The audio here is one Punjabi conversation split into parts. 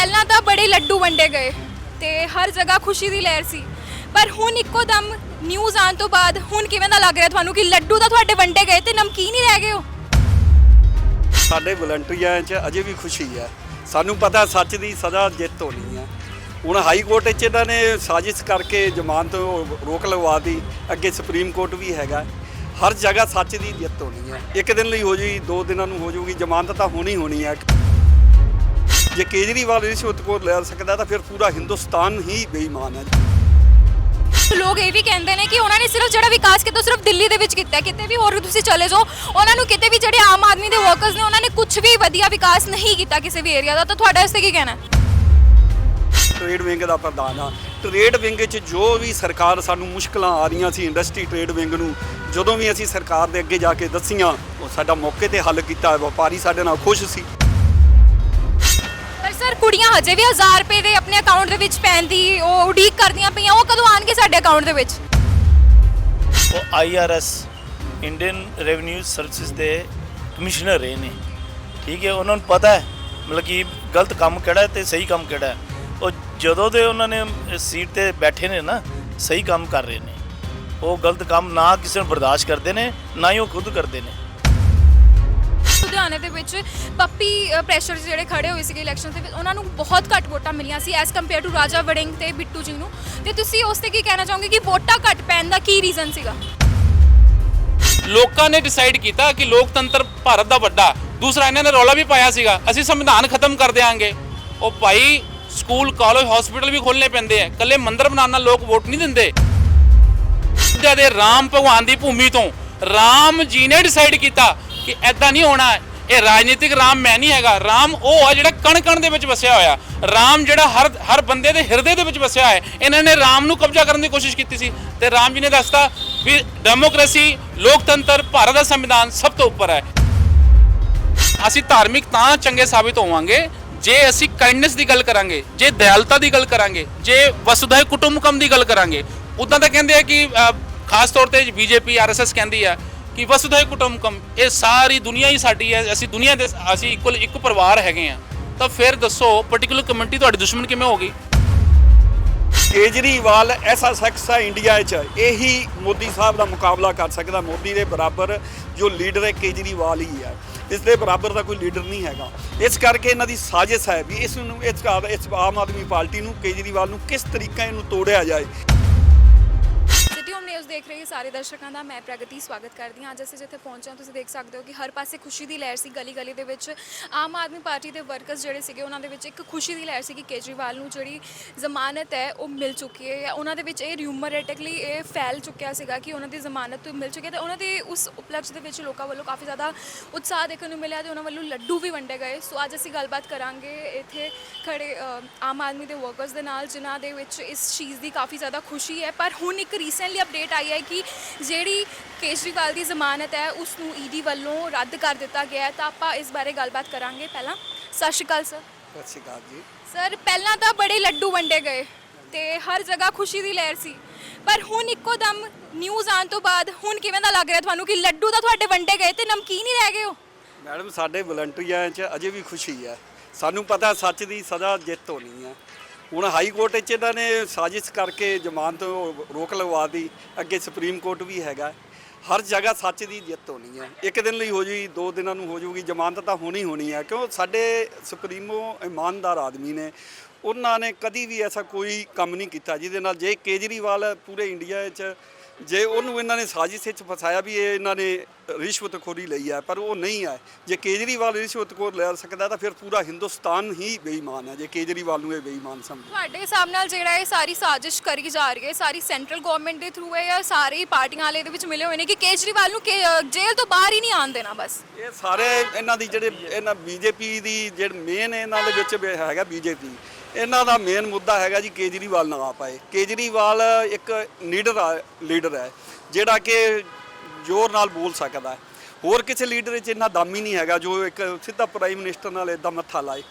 ਪਹਿਲਾਂ ਤਾਂ ਬੜੇ ਲੱਡੂ ਵੰਡੇ ਗਏ ਤੇ ਹਰ ਜਗ੍ਹਾ ਖੁਸ਼ੀ ਦੀ ਲਹਿਰ ਸੀ। ਪਰ ਹੁਣ ਇੱਕੋ ਦਮ ਨਿਊਜ਼ ਆਉਣ ਤੋਂ ਬਾਅਦ ਹੁਣ ਕਿਵੇਂ ਦਾ ਲੱਗ ਰਿਹਾ ਤੁਹਾਨੂੰ ਕਿ ਲੱਡੂ ਤਾਂ ਤੁਹਾਡੇ ਵੰਡੇ ਗਏ ਤੇ ਨਮਕੀਨ ਹੀ ਰਹਿ ਗਏ ਹੋ? ਸਾਡੇ ਵਲੰਟੀਅਰਾਂ 'ਚ ਅਜੇ ਵੀ ਖੁਸ਼ੀ ਹੈ। ਸਾਨੂੰ ਪਤਾ ਸੱਚ ਦੀ ਸਜ਼ਾ ਜਿੱਤ ਹੋਣੀ ਹੈ। ਹੁਣ ਹਾਈ ਕੋਰਟ 'ਚ ਇਹਨਾਂ ਨੇ ਸਾਜ਼ਿਸ਼ ਕਰਕੇ ਜ਼ਮਾਨਤ ਰੋਕ ਲਗਵਾਤੀ ਅੱਗੇ ਸੁਪਰੀਮ ਕੋਰਟ ਵੀ ਹੈਗਾ। ਹਰ ਜਗ੍ਹਾ ਸੱਚ ਦੀ ਜਿੱਤ ਹੋਣੀ ਹੈ। ਇੱਕ ਦਿਨ ਲਈ ਹੋ ਜੂਗੀ, ਦੋ ਦਿਨਾਂ ਨੂੰ ਹੋ ਜੂਗੀ। ਜ਼ਮਾਨਤ ਤਾਂ ਹੋਣੀ ਹੋਣੀ ਹੈ। ਜੇ ਕੇਜਰੀਵਾਲ ਰਿਸ਼ਵਤ ਕੋ ਲੈ ਸਕਦਾ ਤਾਂ ਫਿਰ ਪੂਰਾ ਹਿੰਦੁਸਤਾਨ ਹੀ ਬੇਈਮਾਨ ਹੈ। ਲੋਕ ਇਹ ਵੀ ਕਹਿੰਦੇ ਨੇ ਕਿ ਉਹਨਾਂ ਨੇ ਸਿਰਫ ਜਿਹੜਾ ਵਿਕਾਸ ਕੀਤਾ ਉਹ ਸਿਰਫ ਦਿੱਲੀ ਦੇ ਵਿੱਚ ਕੀਤਾ ਹੈ। ਕਿਤੇ ਵੀ ਹੋਰ ਤੁਸੀਂ ਚਲੇ ਜਾਓ ਉਹਨਾਂ ਨੂੰ ਕਿਤੇ ਵੀ ਜਿਹੜੇ ਆਮ ਆਦਮੀ ਦੇ ਵਰਕਰਸ ਨੇ ਉਹਨਾਂ ਨੇ ਕੁਝ ਵੀ ਵਧੀਆ ਵਿਕਾਸ ਨਹੀਂ ਕੀਤਾ ਕਿਸੇ ਵੀ ਏਰੀਆ ਦਾ। ਤਾਂ ਤੁਹਾਡਾ ਇਸ ਤੇ ਕੀ ਕਹਿਣਾ ਹੈ? ਟ੍ਰੇਡ ਵਿੰਗ ਦਾ ਪ੍ਰਧਾਨ ਆ ਟ੍ਰੇਡ ਵਿੰਗ 'ਚ ਜੋ ਵੀ ਸਰਕਾਰ ਸਾਨੂੰ ਮੁਸ਼ਕਲਾਂ ਆ ਰਹੀਆਂ ਸੀ ਇੰਡਸਟਰੀ ਟ੍ਰੇਡ ਵਿੰਗ ਨੂੰ ਜਦੋਂ ਵੀ ਅਸੀਂ ਸਰਕਾਰ ਦੇ ਅੱਗੇ ਜਾ ਕੇ ਦੱਸੀਆਂ ਉਹ ਸਾਡਾ ਮੌਕੇ ਤੇ ਹੱਲ ਕੀਤਾ ਵਪਾਰੀ ਸਾਡੇ ਨਾਲ ਖੁਸ਼ ਸੀ। ਪਰ ਕੁੜੀਆਂ ਹਜੇ ਵੀ 1000 ਰੁਪਏ ਦੇ ਆਪਣੇ ਅਕਾਊਂਟ ਦੇ ਵਿੱਚ ਪੈਣ ਦੀ ਉਹ ਉਡੀਕ ਕਰਦੀਆਂ ਪਈਆਂ, ਉਹ ਕਦੋਂ ਆਣਗੇ ਸਾਡੇ ਅਕਾਊਂਟ ਦੇ ਵਿੱਚ? ਉਹ ਆਈਆਰਐਸ ਇੰਡੀਅਨ ਰੈਵਨਿਊ ਸਰਵਿਸਿਜ਼ ਦੇ ਕਮਿਸ਼ਨਰ ਰਹੇ ਨੇ। ਠੀਕ ਹੈ, ਉਹਨਾਂ ਨੂੰ ਪਤਾ ਹੈ, ਮਤਲਬ ਕਿ ਗਲਤ ਕੰਮ ਕਿਹੜਾ ਹੈ ਤੇ ਸਹੀ ਕੰਮ ਕਿਹੜਾ ਹੈ। ਉਹ ਜਦੋਂ ਦੇ ਉਹਨਾਂ ਨੇ ਸੀਟ ਤੇ ਬੈਠੇ ਨੇ ਨਾ, ਸਹੀ ਕੰਮ ਕਰ ਰਹੇ ਨੇ। ਉਹ ਗਲਤ ਕੰਮ ਨਾ ਕਿਸੇ ਨੂੰ ਬਰਦਾਸ਼ਤ ਕਰਦੇ ਨੇ, ਨਾ ਹੀ ਉਹ ਖੁਦ ਕਰਦੇ ਨੇ। ਲੁਧਿਆਣੇ ਦੇ ਵਿੱਚ ਪੱਪੀ ਪ੍ਰੈਸ਼ਰ ਜਿਹੜੇ ਖੜੇ ਹੋਏ ਸੀਗੇ ਇਲੈਕਸ਼ਨ ਦੇ ਉਹਨਾਂ ਨੂੰ ਬਹੁਤ ਘੱਟ ਵੋਟਾਂ ਮਿਲੀਆਂ C as compare to Raja Warring ਤੇ ਬਿੱਟੂ ਜੀ ਨੂੰ। ਤੇ ਤੁਸੀਂ ਉਸ ਤੇ ਕੀ ਕਹਿਣਾ ਚਾਹੋਗੇ ਕਿ ਵੋਟਾਂ ਘੱਟ ਪੈਣ ਦਾ ਕੀ ਰੀਜ਼ਨ ਸੀਗਾ? ਲੋਕਾਂ ਨੇ ਡਿਸਾਈਡ ਕੀਤਾ ਕਿ ਲੋਕਤੰਤਰ ਭਾਰਤ ਦਾ ਵੱਡਾ। ਦੂਸਰਾ, ਇਹਨਾਂ ਨੇ ਰੌਲਾ ਵੀ ਪਾਇਆ ਸੀਗਾ, ਅਸੀਂ ਸੰਵਿਧਾਨ ਖਤਮ ਕਰ ਦੇਾਂਗੇ ਉਹ ਭਾਈ ਸਕੂਲ ਕਾਲਜ ਹਸਪੀਟਲ ਵੀ ਖੋਲਣੇ ਪੈਂਦੇ ਆ ਕੱਲੇ ਮੰਦਿਰ ਬਣਾਉਣ ਨਾਲ ਲੋਕ ਵੋਟ ਨਹੀਂ ਦਿੰਦੇ। ਅਯੁੱਧਿਆ ਰਾਮ ਭਗਵਾਨ ਦੀ ਭੂਮੀ ਤੋਂ ਰਾਮ ਜੀ ਨੇ ਡਿਸਾਈਡ ਕੀਤਾ ਕਿ ਐਦਾਂ ਨਹੀਂ ਹੋਣਾ। ਇਹ ਰਾਜਨੀਤਿਕ ਰਾਮ ਮੈਂ ਨਹੀਂ ਹੈਗਾ। ਰਾਮ ਉਹ ਆ ਜਿਹੜਾ ਕਣ ਕਣ ਦੇ ਵਿੱਚ ਵਸਿਆ ਹੋਇਆ। ਰਾਮ ਜਿਹੜਾ ਹਰ ਹਰ ਬੰਦੇ ਦੇ ਹਿਰਦੇ ਦੇ ਵਿੱਚ ਵਸਿਆ ਹੈ। ਇਹਨਾਂ ਨੇ ਰਾਮ ਨੂੰ ਕਬਜ਼ਾ ਕਰਨ ਦੀ ਕੋਸ਼ਿਸ਼ ਕੀਤੀ ਸੀ। ਤੇ ਰਾਮ ਜੀ ਨੇ ਦੱਸਤਾ ਵੀ ਡੈਮੋਕ੍ਰੇਸੀ ਲੋਕਤੰਤਰ, ਭਾਰਤ ਦਾ ਸੰਵਿਧਾਨ ਸਭ ਤੋਂ ਉੱਪਰ ਹੈ। ਅਸੀਂ ਧਾਰਮਿਕ ਤਾਂ ਚੰਗੇ ਸਾਬਿਤ ਹੋਵਾਂਗੇ ਜੇ ਅਸੀਂ ਕਾਈਂਡਨੈਸ ਦੀ ਗੱਲ ਕਰਾਂਗੇ, ਜੇ ਦਇਆਲਤਾ ਦੀ ਗੱਲ ਕਰਾਂਗੇ, ਜੇ ਵਸੁਧੈ ਕੁਟੁੰਬਕਮ ਦੀ ਗੱਲ ਕਰਾਂਗੇ। ਉਦਾਂ ਤਾਂ ਕਹਿੰਦੇ ਆ ਕਿ ਖਾਸ ਤੌਰ ਤੇ ਬੀਜੇਪੀ, ਆਰਐਸਐਸ ਕਹਿੰਦੀ ਆ ਕਿ ਵਸੁਧੈ ਕੁਟੁੰਬਕਮ ਇਹ ਸਾਰੀ ਦੁਨੀਆ ਹੀ ਸਾਡੀ ਹੈ, ਅਸੀਂ ਦੁਨੀਆ ਦੇ, ਅਸੀਂ ਇਕੁਅਲ ਇੱਕ ਪਰਿਵਾਰ ਹੈਗੇ ਆ ਤਾਂ ਫਿਰ ਦੱਸੋ ਪਾਰਟਿਕੂਲਰ ਕਮਿਊਨਿਟੀ ਤੁਹਾਡੀ ਦੁਸ਼ਮਣ ਕਿਵੇਂ ਹੋ ਗਈ? ਕੇਜਰੀਵਾਲ ਐਸਾ ਸ਼ਖਸ ਹੈ ਇੰਡੀਆ 'ਚ, ਇਹੀ ਮੋਦੀ ਸਾਹਿਬ ਦਾ ਮੁਕਾਬਲਾ ਕਰ ਸਕਦਾ, ਮੋਦੀ ਦੇ ਬਰਾਬਰ ਜੋ ਲੀਡਰ ਹੈ ਕੇਜਰੀਵਾਲ ਹੀ ਹੈ। ਇਸ ਦੇ ਬਰਾਬਰ ਦਾ ਕੋਈ ਲੀਡਰ ਨਹੀਂ ਹੈਗਾ। ਇਸ ਕਰਕੇ ਇਹਨਾਂ ਦੀ ਸਾਜ਼ਿਸ਼ ਹੈ ਵੀ ਇਸ ਨੂੰ ਇਸ ਆਮ ਆਦਮੀ ਪਾਰਟੀ ਨੂੰ, ਕੇਜਰੀਵਾਲ ਨੂੰ ਕਿਸ ਤਰੀਕਾ ਇਹਨੂੰ ਤੋੜਿਆ ਜਾਏ। ਦੇਖ ਰਹੇ ਸਾਰੇ ਦਰਸ਼ਕਾਂ ਦਾ, ਮੈਂ ਪ੍ਰਗਤੀ ਸਵਾਗਤ ਕਰਦੀ ਹਾਂ। ਅੱਜ ਅਸੀਂ ਜਿੱਥੇ ਪਹੁੰਚੇ ਹਾਂ, ਤੁਸੀਂ ਦੇਖ ਸਕਦੇ ਹੋ ਕਿ ਹਰ ਪਾਸੇ ਖੁਸ਼ੀ ਦੀ ਲਹਿਰ ਸੀ ਗਲੀ ਗਲੀ ਦੇ ਵਿੱਚ। ਆਮ ਆਦਮੀ ਪਾਰਟੀ ਦੇ ਵਰਕਰਸ ਜਿਹੜੇ ਸੀਗੇ, ਉਹਨਾਂ ਦੇ ਵਿੱਚ ਇੱਕ ਖੁਸ਼ੀ ਦੀ ਲਹਿਰ ਸੀ ਕਿ ਕੇਜਰੀਵਾਲ ਨੂੰ ਜਿਹੜੀ ਜ਼ਮਾਨਤ ਹੈ, ਉਹ ਮਿਲ ਚੁੱਕੀ ਹੈ। ਉਹਨਾਂ ਦੇ ਵਿੱਚ ਇਹ ਰਿਊਮਰੈਟਿਕਲੀ ਇਹ ਫੈਲ ਚੁੱਕਿਆ ਸੀਗਾ ਕਿ ਉਹਨਾਂ ਦੀ ਜ਼ਮਾਨਤ ਮਿਲ ਚੁੱਕੀ ਹੈ ਤੇ ਉਹਨਾਂ ਦੇ ਉਸ ਉਪਲਕਸ਼ ਦੇ ਵਿੱਚ ਲੋਕਾਂ ਵੱਲੋਂ ਕਾਫੀ ਜ਼ਿਆਦਾ ਉਤਸ਼ਾਹ ਦੇਖਣ ਨੂੰ ਮਿਲਿਆ ਤੇ ਉਹਨਾਂ ਵੱਲੋਂ ਲੱਡੂ ਵੀ ਵੰਡੇ ਗਏ। ਸੋ ਅੱਜ ਅਸੀਂ ਗੱਲਬਾਤ ਕਰਾਂਗੇ ਇੱਥੇ ਖੜੇ ਆਮ ਆਦਮੀ ਦੇ ਵਰਕਰਸ ਦੇ ਨਾਲ, ਜਿਨ੍ਹਾਂ ਦੇ ਵਿੱਚ ਇਸ ਚੀਜ਼ ਦੀ ਕਾਫੀ ਜ਼ਿਆਦਾ ਖੁਸ਼ੀ ਹੈ। ਪਰ ਹੁਣ ਇੱਕ ਰੀਸੈਂਟਲੀ ਅਪਡੇਟ ਆਈ ਹੈ ਕਿ ਜਿਹੜੀ ਕੇਜਰੀਵਾਲ ਦੀ ਜ਼ਮਾਨਤ ਹੈ ਉਸ ਨੂੰ ਈਡੀ ਵੱਲੋਂ ਰੱਦ ਕਰ ਦਿੱਤਾ ਗਿਆ ਹੈ। ਤਾਂ ਆਪਾਂ ਇਸ ਬਾਰੇ ਗੱਲਬਾਤ ਕਰਾਂਗੇ ਪਹਿਲਾਂ। ਸਤਿ ਸ਼੍ਰੀ ਅਕਾਲ ਸਰ। ਸਤਿ ਸ਼੍ਰੀ ਅਕਾਲ ਜੀ। ਸਰ ਪਹਿਲਾਂ ਤਾਂ ਬੜੇ ਲੱਡੂ ਵੰਡੇ ਗਏ ਤੇ ਹਰ ਜਗ੍ਹਾ ਖੁਸ਼ੀ ਦੀ ਲਹਿਰ ਸੀ। ਪਰ ਹੁਣ ਇੱਕੋ ਦਮ ਨਿਊਜ਼ ਆਉਣ ਤੋਂ ਬਾਅਦ ਹੁਣ ਕਿਵੇਂ ਦਾ ਲੱਗ ਰਿਹਾ ਤੁਹਾਨੂੰ ਕਿ ਲੱਡੂ ਤਾਂ ਤੁਹਾਡੇ ਵੰਡੇ ਗਏ ਤੇ ਨਮਕੀਨ ਹੀ ਰਹਿ ਗਏ ਹੋ? ਮੈਡਮ ਸਾਡੇ ਵਲੰਟੀਅਰਾਂ 'ਚ ਅਜੇ ਵੀ ਖੁਸ਼ੀ ਹੈ। ਸਾਨੂੰ ਪਤਾ ਸੱਚ ਦੀ ਸਜ਼ਾ ਜਿੱਤ ਹੋਣੀ ਹੈ। ਹੁਣ ਹਾਈ ਕੋਰਟ ਵਿੱਚ ਇਹਨਾਂ ਨੇ ਸਾਜ਼ਿਸ਼ ਕਰਕੇ ਜ਼ਮਾਨਤ ਰੋਕ ਲਗਵਾ ਦੀ ਅੱਗੇ ਸੁਪਰੀਮ ਕੋਰਟ ਵੀ ਹੈਗਾ। ਹਰ ਜਗ੍ਹਾ ਸੱਚ ਦੀ ਜਿੱਤ ਹੋਣੀ ਹੈ। ਇੱਕ ਦਿਨ ਲਈ ਹੋ ਜੂਗੀ, ਦੋ ਦਿਨਾਂ ਨੂੰ ਹੋ ਜੂਗੀ। ਜ਼ਮਾਨਤ ਤਾਂ ਹੋਣੀ ਹੋਣੀ ਹੈ। ਕਿਉਂ? ਸਾਡੇ ਸੁਪਰੀਮੋ ਇਮਾਨਦਾਰ ਆਦਮੀ ਨੇ ਉਹਨਾਂ ਨੇ ਕਦੀ ਵੀ ਐਸਾ ਕੋਈ ਕੰਮ ਨਹੀਂ ਕੀਤਾ ਜਿਹਦੇ ਨਾਲ ਜੇ ਕੇਜਰੀਵਾਲ ਪੂਰੇ ਇੰਡੀਆ 'ਚ ਜੇ ਉਹਨੂੰ ਇਹਨਾਂ ਨੇ ਸਾਜ਼ਿਸ਼ ਵਿੱਚ ਫਸਾਇਆ ਵੀ ਇਹ ਇਹਨਾਂ ਨੇ ਰਿਸ਼ਵਤਖੋਰੀ ਲਈ ਹੈ ਪਰ ਉਹ ਨਹੀਂ ਹੈ। ਜੇ ਕੇਜਰੀਵਾਲ ਰਿਸ਼ਵਤਖੋਰ ਲੈ ਸਕਦਾ ਤਾਂ ਫਿਰ ਪੂਰਾ ਹਿੰਦੁਸਤਾਨ ਹੀ ਬੇਈਮਾਨ ਹੈ ਜੇ ਕੇਜਰੀਵਾਲ ਨੂੰ ਇਹ ਬੇਈਮਾਨ ਸਮਝੇ ਤੁਹਾਡੇ ਹਿਸਾਬ ਨਾਲ ਜਿਹੜਾ ਇਹ ਸਾਰੀ ਸਾਜ਼ਿਸ਼ ਕਰੀ ਜਾ ਰਹੀ ਹੈ ਸਾਰੀ ਸੈਂਟਰਲ ਗਵਰਨਮੈਂਟ ਦੇ ਥਰੂ ਹੈ ਜਾਂ ਸਾਰੇ ਪਾਰਟੀਆਂ ਵਾਲੇ ਦੇ ਵਿੱਚ ਮਿਲੇ ਹੋਏ ਨੇ ਕਿ ਕੇਜਰੀਵਾਲ ਨੂੰ ਜੇਲ੍ਹ ਤੋਂ ਬਾਹਰ ਹੀ ਨਹੀਂ ਆਉਣ ਦੇਣਾ ਬਸ। ਇਹ ਸਾਰੇ ਇਹਨਾਂ ਦੀ ਜਿਹੜੇ ਇਹਨਾਂ ਬੀਜੇਪੀ ਦੀ ਜਿਹੜੇ ਮੇਨ ਇਹਨਾਂ ਦੇ ਵਿੱਚ ਹੈਗਾ ਬੀਜੇਪੀ। ਇਹਨਾਂ ਦਾ ਮੇਨ ਮੁੱਦਾ ਹੈਗਾ ਜੀ ਕੇਜਰੀਵਾਲ ਨਾ ਆ ਪਾਏ ਕੇਜਰੀਵਾਲ ਇੱਕ ਲੀਡਰ ਲੀਡਰ ਹੈ, ਜਿਹੜਾ ਕਿ ਜ਼ੋਰ ਨਾਲ ਬੋਲ ਸਕਦਾ ਹੈ। ਹੋਰ ਕਿਸੇ ਲੀਡਰ ਵਿੱਚ ਇੰਨਾ ਦਮ ਹੀ ਨਹੀਂ ਹੈਗਾ, ਜੋ ਇੱਕ ਸਿੱਧਾ ਪ੍ਰਾਈਮ ਮਿਨਿਸਟਰ ਨਾਲ ਇਦਾਂ ਮੱਥਾ ਲਾਏ।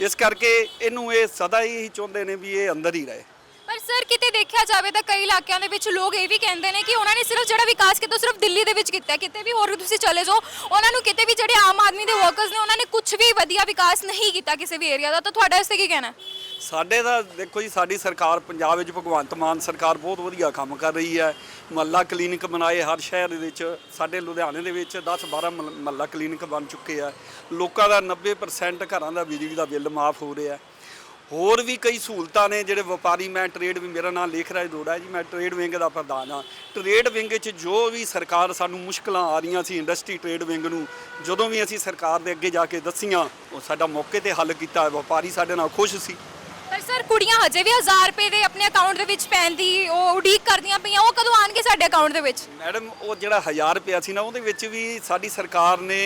ਇਸ ਕਰਕੇ ਇਹਨੂੰ ਇਹ ਸਦਾ ਹੀ ਚਾਹੁੰਦੇ ਨੇ ਵੀ ਇਹ ਅੰਦਰ ਹੀ ਰਹੇ। ਪਰ ਸਰ, ਕਿਤੇ ਦੇਖਿਆ ਜਾਵੇ ਤਾਂ ਕਈ ਇਲਾਕਿਆਂ ਦੇ ਵਿੱਚ ਲੋਕ ਇਹ ਵੀ ਕਹਿੰਦੇ ਨੇ ਕਿ ਉਹਨਾਂ ਨੇ ਸਿਰਫ ਜਿਹੜਾ ਵਿਕਾਸ ਕੀਤਾ ਸਿਰਫ ਦਿੱਲੀ ਦੇ ਵਿੱਚ ਕੀਤਾ ਕਿਤੇ ਵੀ ਹੋਰ ਤੁਸੀਂ ਚਲੇ ਜਾਓ, ਉਹਨਾਂ ਨੂੰ ਕਿਤੇ ਵੀ ਜਿਹੜੇ ਆਮ ਆਦਮੀ ਦੇ ਵਰਕਰਸ ਨੇ, ਉਹਨਾਂ ਨੇ ਕੁਝ ਵੀ ਵਧੀਆ ਵਿਕਾਸ ਨਹੀਂ ਕੀਤਾ ਕਿਸੇ ਵੀ ਏਰੀਆ ਦਾ। ਤਾਂ ਤੁਹਾਡਾ ਇਸ ਤੇ ਕੀ ਕਹਿਣਾ ਸਾਡੇ ਦਾ ਦੇਖੋ ਜੀ, ਸਾਡੀ ਸਰਕਾਰ ਪੰਜਾਬ ਵਿੱਚ ਭਗਵੰਤ ਮਾਨ ਸਰਕਾਰ ਬਹੁਤ ਵਧੀਆ ਕੰਮ ਕਰ ਰਹੀ ਹੈ। ਮਹੱਲਾ ਕਲੀਨਿਕ ਬਣਾਏ ਹਰ ਸ਼ਹਿਰ ਦੇ ਵਿੱਚ, ਸਾਡੇ ਲੁਧਿਆਣੇ ਦੇ ਵਿੱਚ 10 12 ਮਹੱਲਾ ਕਲੀਨਿਕ ਬਣ ਚੁੱਕੇ ਆ। ਲੋਕਾਂ ਦਾ 90% ਘਰਾਂ ਦਾ ਬਿਜਲੀ ਦਾ ਬਿੱਲ ਮਾਫ ਹੋ ਰਿਹਾ। ਹੋਰ ਵੀ ਕਈ ਸਹੂਲਤਾਂ ਨੇ ਜਿਹੜੇ ਵਪਾਰੀ, ਮੈਂ ਟ੍ਰੇਡ ਵੀ ਮੇਰਾ ਨਾਮ ਲੇਖ ਰਾਜ ਦੋੜਾ ਜੀ, ਮੈਂ ਟ੍ਰੇਡ ਵਿੰਗ ਦਾ ਪ੍ਰਧਾਨ ਹਾਂ। ਟ੍ਰੇਡ ਵਿੰਗ 'ਚ ਜੋ ਵੀ ਸਰਕਾਰ ਸਾਨੂੰ ਮੁਸ਼ਕਲਾਂ ਆ ਰਹੀਆਂ ਸੀ ਇੰਡਸਟਰੀ ਟ੍ਰੇਡ ਵਿੰਗ ਨੂੰ, ਜਦੋਂ ਵੀ ਅਸੀਂ ਸਰਕਾਰ ਦੇ ਅੱਗੇ ਜਾ ਕੇ ਦੱਸੀਆਂ, ਉਹ ਸਾਡਾ ਮੌਕੇ ਤੇ ਹੱਲ ਕੀਤਾ। ਵਪਾਰੀ ਸਾਡੇ ਨਾਲ ਖੁਸ਼ ਸੀ। ਪਰ ਸਰ ਕੁੜੀਆਂ ਹਜੇ ਵੀ 1000 ਰੁਪਏ ਦੇ ਆਪਣੇ ਅਕਾਊਂਟ ਦੇ ਵਿੱਚ ਪੈਣ ਦੀ ਉਹ ਉਡੀਕ ਕਰਦੀਆਂ ਪਈਆਂ ਉਹ ਕਦੋਂ ਆਣਗੇ ਸਾਡੇ ਅਕਾਊਂਟ ਦੇ ਵਿੱਚ? ਮੈਡਮ ਉਹ ਜਿਹੜਾ 1000 ਰੁਪਿਆ ਸੀ ਨਾ ਉਹਦੇ ਵਿੱਚ ਵੀ ਸਾਡੀ ਸਰਕਾਰ ਨੇ